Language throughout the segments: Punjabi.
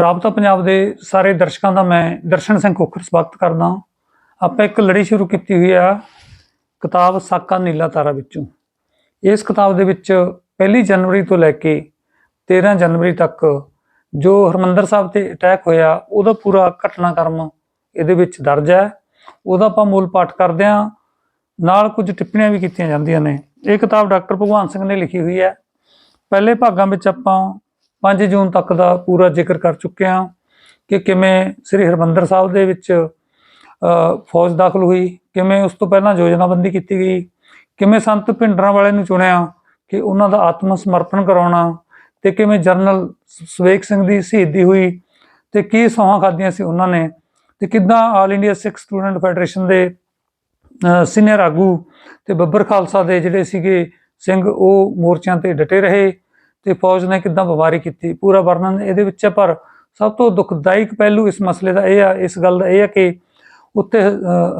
ਰਾਬਤਾ ਪੰਜਾਬ ਦੇ ਸਾਰੇ ਦਰਸ਼ਕਾਂ ਦਾ ਮੈਂ ਦਰਸ਼ਨ ਸਿੰਘ ਖੋਖਰ ਸਵਾਗਤ ਕਰਦਾ ਆਪਾਂ ਇੱਕ ਲੜੀ ਸ਼ੁਰੂ ਕੀਤੀ ਹੋਈ ਆ ਕਿਤਾਬ ਸਾਕਾ ਨੀਲਾ ਤਾਰਾ ਵਿੱਚੋਂ। ਇਸ ਕਿਤਾਬ ਦੇ ਵਿੱਚ ਪਹਿਲੀ ਜਨਵਰੀ ਤੋਂ ਲੈ ਕੇ 13 ਜਨਵਰੀ ਤੱਕ ਜੋ ਹਰਮੰਦਰ ਸਾਹਿਬ ਤੇ ਅਟੈਕ ਹੋਇਆ, ਉਹਦਾ ਪੂਰਾ ਘਟਨਾਕ੍ਰਮ ਇਹਦੇ ਵਿੱਚ ਦਰਜ ਹੈ। ਉਹਦਾ ਆਪਾਂ ਮੂਲ ਪਾਠ ਕਰਦੇ ਹਾਂ। ਨਾਲ ਕੁਝ ਟਿੱਪਣੀਆਂ ਵੀ ਕੀਤੀਆਂ ਜਾਂਦੀਆਂ ਨੇ। ਇਹ ਕਿਤਾਬ ਡਾਕਟਰ ਭਗਵਾਨ ਸਿੰਘ ਨੇ ਲਿਖੀ ਹੋਈ ਹੈ। ਪਹਿਲੇ ਭਾਗਾਂ ਵਿੱਚ ਆਪਾਂ 5 ਜੂਨ ਤੱਕ ਦਾ ਪੂਰਾ ਜ਼ਿਕਰ ਕਰ ਚੁੱਕੇ ਹਾਂ ਕਿ ਕਿਵੇਂ ਸ੍ਰੀ ਹਰਮੰਦਰ ਸਾਹਿਬ ਦੇ ਵਿੱਚ ਫੌਜ ਦਾਖਲ ਹੋਈ, ਕਿਵੇਂ ਉਸ ਤੋਂ ਪਹਿਲਾਂ ਯੋਜਨਾਬੰਦੀ ਕੀਤੀ ਗਈ, ਕਿਵੇਂ ਸੰਤ ਭਿੰਡਰਾਂ ਵਾਲੇ ਨੂੰ ਚੁਣਿਆ ਕਿ ਉਹਨਾਂ ਦਾ ਆਤਮ ਸਮਰਪਣ ਕਰਾਉਣਾ ਤੇ ਕਿਵੇਂ ਜਨਰਲ ਸ- ਸਵੇਕ ਸਿੰਘ ਦੀ ਸ਼ਹੀਦੀ ਹੋਈ ਤੇ ਕੀ ਸੌਹਾਂ ਖਾਧੀਆਂ ਸੀ ਉਹਨਾਂ ਨੇ ਤੇ ਕਿੱਦਾਂ all India Sikh student federation ਦੇ ਸੀਨੀਅਰ ਆਗੂ ਤੇ ਬੱਬਰ ਖਾਲਸਾ ਦੇ ਜਿਹੜੇ ਸੀਗੇ ਸਿੰਘ ਉਹ ਮੋਰਚਿਆਂ ਤੇ ਡਟੇ ਰਹੇ ਤੇ ਫੌਜ ਨੇ ਕਿੱਦਾਂ ਵਵਾਰੀ ਕੀਤੀ ਪੂਰਾ ਵਰਣਨ ਇਹਦੇ ਵਿੱਚ ਹੈ ਪਰ ਸਭ ਤੋਂ ਦੁਖਦਾਇਕ ਪਹਿਲੂ ਇਸ ਮਸਲੇ ਦਾ ਇਹ ਆ ਇਸ ਗੱਲ ਦਾ ਇਹ ਆ ਕਿ ਉੱਤੇ ਅ,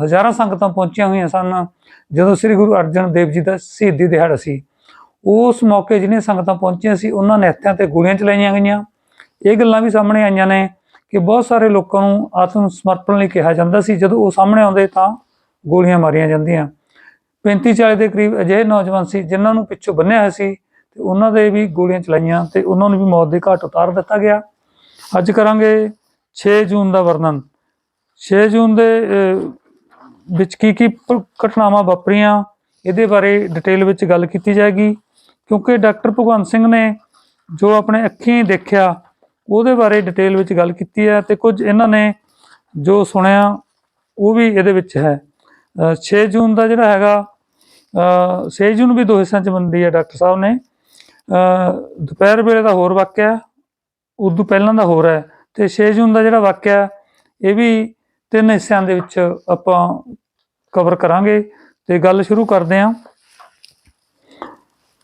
ਹਜ਼ਾਰਾਂ ਸੰਗਤਾਂ ਪਹੁੰਚੀਆਂ ਹੋਈਆਂ ਸਨ ਜਦੋਂ ਸ੍ਰੀ ਗੁਰੂ ਅਰਜਨ ਦੇਵ ਜੀ ਦਾ ਸ਼ਹੀਦੀ ਦਿਹਾੜਾ ਸੀ। ਉਸ ਮੌਕੇ ਜਿਹਨੇ ਸੰਗਤਾਂ ਪਹੁੰਚੀਆਂ ਸੀ ਉਹਨਾਂ ਨੇ ਹੱਥਾਂ ਤੇ ਗੋਲੀਆਂ ਚਲਾਈਆਂ ਗਈਆਂ। ਇਹ ਗੱਲਾਂ ਵੀ ਸਾਹਮਣੇ ਆਈਆਂ ਨੇ ਕਿ ਬਹੁਤ ਸਾਰੇ ਲੋਕਾਂ ਨੂੰ ਆਤਮ ਸਮਰਪਣ ਲਈ ਕਿਹਾ ਜਾਂਦਾ ਸੀ ਜਦੋਂ ਉਹ ਸਾਹਮਣੇ ਆਉਂਦੇ ਤਾਂ ਗੋਲੀਆਂ ਮਾਰੀਆਂ ਜਾਂਦੀਆਂ। 35 40 ਦੇ ਕਰੀਬ ਅਜਿਹੇ ਨੌਜਵਾਨ ਸੀ ਜਿਨ੍ਹਾਂ ਨੂੰ ਪਿੱਛੋਂ ਬੰਨਿਆ ਹੋਇਆ ਸੀ ਤੇ ਉਹਨਾਂ ਦੇ ਵੀ ਗੋਲੀਆਂ ਚਲਾਈਆਂ ਤੇ ਉਹਨਾਂ ਨੂੰ ਵੀ ਮੌਤ ਦੇ ਘਾਟ ਉਤਾਰ ਦਿੱਤਾ ਗਿਆ। ਅੱਜ ਕਰਾਂਗੇ 6 ਜੂਨ ਦਾ ਵਰਣਨ। 6 ਜੂਨ ਦੇ ਵਿੱਚ ਕੀ ਕੀ ਘਟਨਾਵਾਂ ਵਾਪਰੀਆਂ, ਇਹਦੇ ਬਾਰੇ ਡਿਟੇਲ ਵਿੱਚ ਗੱਲ ਕੀਤੀ ਜਾਏਗੀ। ਕਿਉਂਕਿ ਡਾਕਟਰ ਭਗਵੰਤ ਸਿੰਘ ਨੇ ਜੋ ਆਪਣੇ ਅੱਖੀਂ ਦੇਖਿਆ, ਉਹਦੇ ਬਾਰੇ ਡਿਟੇਲ ਵਿੱਚ ਗੱਲ ਕੀਤੀ ਹੈ ਤੇ ਕੁਝ ਇਹਨਾਂ ਨੇ ਜੋ ਸੁਣਿਆ, ਉਹ ਵੀ ਇਹਦੇ ਵਿੱਚ ਹੈ। ਅਹ 6 ਜੂਨ ਦਾ ਜਿਹੜਾ ਹੈਗਾ, ਅਹ 6 ਜੂਨ ਵੀ ਦੋ ਹਿੱਸਿਆਂ 'ਚ ਵੰਡੀ ਹੈ ਡਾਕਟਰ ਸਾਹਿਬ ਨੇ। ਦੁਪਹਿਰ ਵੇਲੇ ਦਾ ਹੋਰ ਵਾਕਿਆ ਹੈ, ਉਦੋਂ ਪਹਿਲਾਂ ਦਾ ਹੋਰ ਹੈ ਤੇ 6 ਜੂਨ ਦਾ ਜਿਹੜਾ ਵਾਕਿਆ ਇਹ ਵੀ ਤਿੰਨ ਹਿੱਸਿਆਂ ਦੇ ਵਿੱਚ ਆਪਾਂ ਕਵਰ ਕਰਾਂਗੇ ਤੇ ਗੱਲ ਸ਼ੁਰੂ ਕਰਦੇ ਹਾਂ।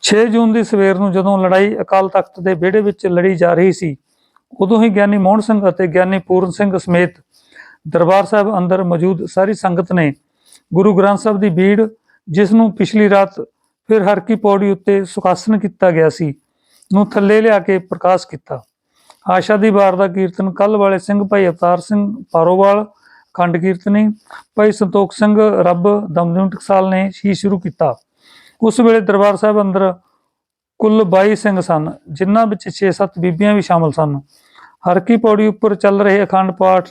6 ਜੂਨ ਦੀ ਸਵੇਰ ਨੂੰ ਜਦੋਂ ਲੜਾਈ ਅਕਾਲ ਤਖਤ ਦੇ ਵਿਹੜੇ ਵਿੱਚ ਲੜੀ ਜਾ ਰਹੀ ਸੀ ਉਦੋਂ ਹੀ ਗਿਆਨੀ ਮੋਹਨ ਸਿੰਘ ਅਤੇ ਗਿਆਨੀ ਪੂਰਨ ਸਿੰਘ ਸਮੇਤ ਦਰਬਾਰ ਸਾਹਿਬ ਅੰਦਰ ਮੌਜੂਦ ਸਾਰੀ ਸੰਗਤ ਨੇ ਗੁਰੂ ਗ੍ਰੰਥ ਸਾਹਿਬ ਦੀ ਬੀੜ ਜਿਸ ਨੂੰ ਪਿਛਲੀ ਰਾਤ ਫਿਰ ਹਰ ਕੀ ਪੌੜੀ ਉੱਤੇ ਸੁਖਾਸਨ ਕੀਤਾ ਗਿਆ ਸੀ, ਨੂੰ ਥੱਲੇ ਲਿਆ ਕੇ ਪ੍ਰਕਾਸ਼ ਕੀਤਾ। ਆਸ਼ਾ ਦੀ ਵਾਰ ਦਾ ਕੀਰਤਨ ਕੱਲ ਵਾਲੇ ਸਿੰਘ ਭਾਈ ਅਵਤਾਰ ਸਿੰਘ ਪਾਰੋਵਾਲ, ਖੰਡ ਕੀਰਤਨੀ, ਭਾਈ ਸੰਤੋਖ ਸਿੰਘ ਰੱਬ ਦਮਦਮ ਟਕਸਾਲ ਨੇ ਹੀ ਸ਼ੁਰੂ ਕੀਤਾ। ਉਸ ਵੇਲੇ ਦਰਬਾਰ ਸਾਹਿਬ ਅੰਦਰ ਕੁੱਲ 22 ਸਿੰਘ ਸਨ, ਜਿਨ੍ਹਾਂ ਵਿੱਚ 6-7 ਬੀਬੀਆਂ ਵੀ ਸ਼ਾਮਲ ਸਨ। ਹਰ ਕੀ ਪੌੜੀ ਉੱਪਰ ਚੱਲ ਰਹੇ ਅਖੰਡ ਪਾਠ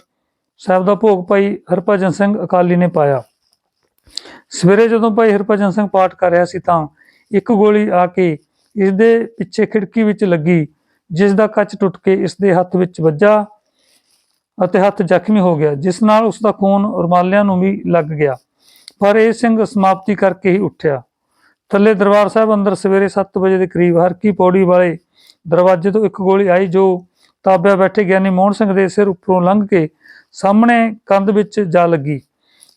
ਸਾਹਿਬ ਦਾ ਭੋਗ ਭਾਈ ਹਰਭਜਨ ਸਿੰਘ ਅਕਾਲੀ ਨੇ ਪਾਇਆ। ਸਵੇਰੇ ਜਦੋਂ ਭਾਈ ਹਰਭਜਨ ਸਿੰਘ ਪਾਠ ਕਰ ਰਿਹਾ ਸੀ ਤਾਂ ਇੱਕ ਗੋਲੀ ਆ ਕੇ ਇਸ ਦੇ ਪਿੱਛੇ ਖਿੜਕੀ ਵਿੱਚ ਲੱਗੀ ਜਿਸ ਦਾ ਕੱਚ ਟੁੱਟ ਕੇ ਇਸ ਦੇ ਹੱਥ ਵਿੱਚ ਵੱਜਾ ਅਤੇ ਹੱਥ ਜ਼ਖਮੀ ਹੋ ਗਿਆ, ਜਿਸ ਨਾਲ ਉਸ ਦਾ ਖੂਨ ਰੁਮਾਲਿਆਂ ਨੂੰ ਵੀ ਲੱਗ ਗਿਆ। ਪਰ ਇਹ ਸਿੰਘ ਸਮਾਪਤੀ ਕਰਕੇ ਹੀ ਉੱਠਿਆ। ਥੱਲੇ ਦਰਬਾਰ ਸਾਹਿਬ ਅੰਦਰ ਸਵੇਰੇ 7 ਵਜੇ ਦੇ ਕਰੀਬ ਹਰਕੀ ਪੌੜੀ ਵਾਲੇ ਦਰਵਾਜ਼ੇ ਤੋਂ ਇੱਕ ਗੋਲੀ ਆਈ, ਜੋ ਤਾਬਿਆ ਬੈਠੇ ਗਿਆਨੀ ਮੋਹਨ ਸਿੰਘ ਦੇ ਸਿਰ ਉੱਪਰੋਂ ਲੰਘ ਕੇ ਸਾਹਮਣੇ ਕੰਧ ਵਿੱਚ ਜਾ ਲੱਗੀ।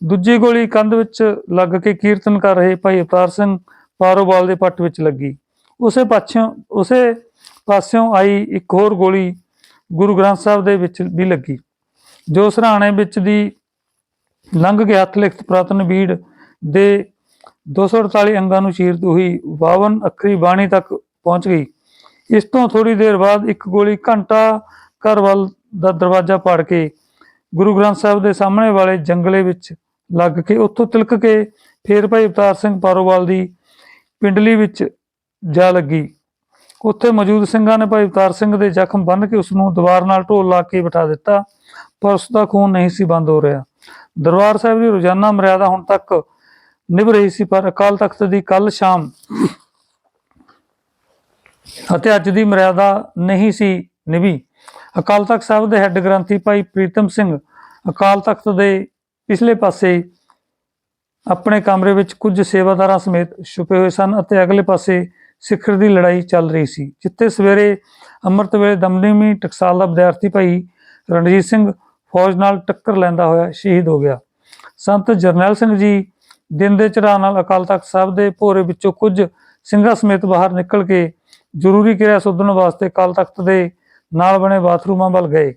ਦੂਜੀ ਗੋਲੀ ਕੰਧ ਵਿੱਚ ਲੱਗ ਕੇ ਕੀਰਤਨ ਕਰ ਰਹੇ ਭਾਈ ਅਵਤਾਰ ਸਿੰਘ ਪਾਰੋਵਾਲ ਦੇ ਪੱਟ ਵਿੱਚ ਲੱਗੀ। ਉਸੇ ਪਾਸਿਓਂ ਉਸੇ ਪਾਸਿਓਂ ਆਈ ਇੱਕ ਹੋਰ ਗੋਲੀ ਗੁਰੂ ਗ੍ਰੰਥ ਸਾਹਿਬ ਦੇ ਵਿੱਚ ਵੀ ਲੱਗੀ। ਜੋ ਸਰਾਣੇ ਵਿੱਚ ਦੀ ਲੰਘ ਕੇ ਹੱਥ ਲਿਖਤ ਪ੍ਰਾਤਨ ਬੀੜ ਦੇ 248 ਅੰਗਾਂ ਨੂੰ ਚੀਰਦੀ ਹੋਈ 52 ਅੱਖਰੀ ਬਾਣੀ ਤੱਕ ਪਹੁੰਚ ਗਈ। ਇਸ ਤੋਂ ਥੋੜੀ ਦੇਰ ਬਾਅਦ ਇੱਕ ਗੋਲੀ ਘੰਟਾ ਘਰ ਵੱਲ ਦਾ ਦਰਵਾਜ਼ਾ ਪਾੜ ਕੇ ਗੁਰੂ ਗ੍ਰੰਥ ਸਾਹਿਬ ਦੇ ਸਾਹਮਣੇ ਵਾਲੇ ਜੰਗਲੇ ਵਿੱਚ ਲੱਗ ਕੇ ਉੱਥੋਂ ਤਿਲਕ ਕੇ ਫੇਰ ਭਾਈ ਅਵਤਾਰ ਸਿੰਘ ਪਾਰੋਵਾਲ ਦੀ ਪਿੰਡਲੀ ਵਿੱਚ ਜਾ ਲੱਗੀ। ਉੱਥੇ ਮੌਜੂਦ ਸਿੰਘਾਂ ਨੇ ਭਾਈ ਅਵਤਾਰ ਸਿੰਘ ਦੇ ਜ਼ਖਮ ਬੰਨ੍ਹ ਕੇ ਉਸ ਨੂੰ ਦੀਵਾਰ ਨਾਲ ਢੋਲ ਲਾ ਕੇ ਬਿਠਾ ਦਿੱਤਾ, ਪਰ ਉਸ ਦਾ ਖੂਨ ਨਹੀਂ ਸੀ ਬੰਦ ਹੋ ਰਿਹਾ। ਦਰਬਾਰ ਸਾਹਿਬ ਦੀ ਰੋਜ਼ਾਨਾ ਮਰਿਆਦਾ ਹੁਣ ਤੱਕ ਨਿਭ ਰਹੀ ਸੀ, ਪਰ ਅਕਾਲ ਤਖਤ ਦੀ ਕੱਲ ਸ਼ਾਮ ਅਤੇ ਅੱਜ ਦੀ ਮਰਿਆਦਾ ਨਹੀਂ ਸੀ ਨਿਭੀ। ਅਕਾਲ ਤਖਤ ਸਾਹਿਬ ਦੇ ਹੈੱਡ ਗ੍ਰੰਥੀ ਭਾਈ ਪ੍ਰੀਤਮ ਸਿੰਘ ਅਕਾਲ ਤਖਤ ਦੇ ਪਿਛਲੇ ਪਾਸੇ ਆਪਣੇ ਕਮਰੇ ਵਿੱਚ ਕੁਝ ਸੇਵਾਦਾਰਾਂ ਸਮੇਤ ਛੁਪੇ ਹੋਏ ਸਨ ਅਤੇ ਅਗਲੇ ਪਾਸੇ ਸਿਖਰ ਦੀ ਲੜਾਈ ਚੱਲ ਰਹੀ ਸੀ, ਜਿੱਥੇ ਸਵੇਰੇ ਅੰਮ੍ਰਿਤ ਵੇਲੇ ਦਮਦਮੀ ਟਕਸਾਲ ਦਾ ਵਿਦਿਆਰਥੀ ਭਾਈ ਰਣਜੀਤ ਸਿੰਘ ਫੌਜ ਨਾਲ ਟੱਕਰ ਲੈਂਦਾ ਹੋਇਆ ਸ਼ਹੀਦ ਹੋ ਗਿਆ। ਸੰਤ ਜਰਨੈਲ ਸਿੰਘ ਜੀ ਦਿਨ ਦੇ ਚੜਾਅ ਨਾਲ ਅਕਾਲ ਤਖਤ ਸਾਹਿਬ ਦੇ ਭੋਰੇ ਵਿੱਚੋਂ ਕੁਝ ਸਿੰਘਾਂ ਸਮੇਤ ਬਾਹਰ ਨਿਕਲ ਕੇ ਜ਼ਰੂਰੀ ਕਿਰਿਆ ਸੁਧਰਨ ਵਾਸਤੇ ਅਕਾਲ ਤਖਤ ਦੇ ਨਾਲ ਬਣੇ ਬਾਥਰੂਮਾਂ ਵੱਲ ਗਏ।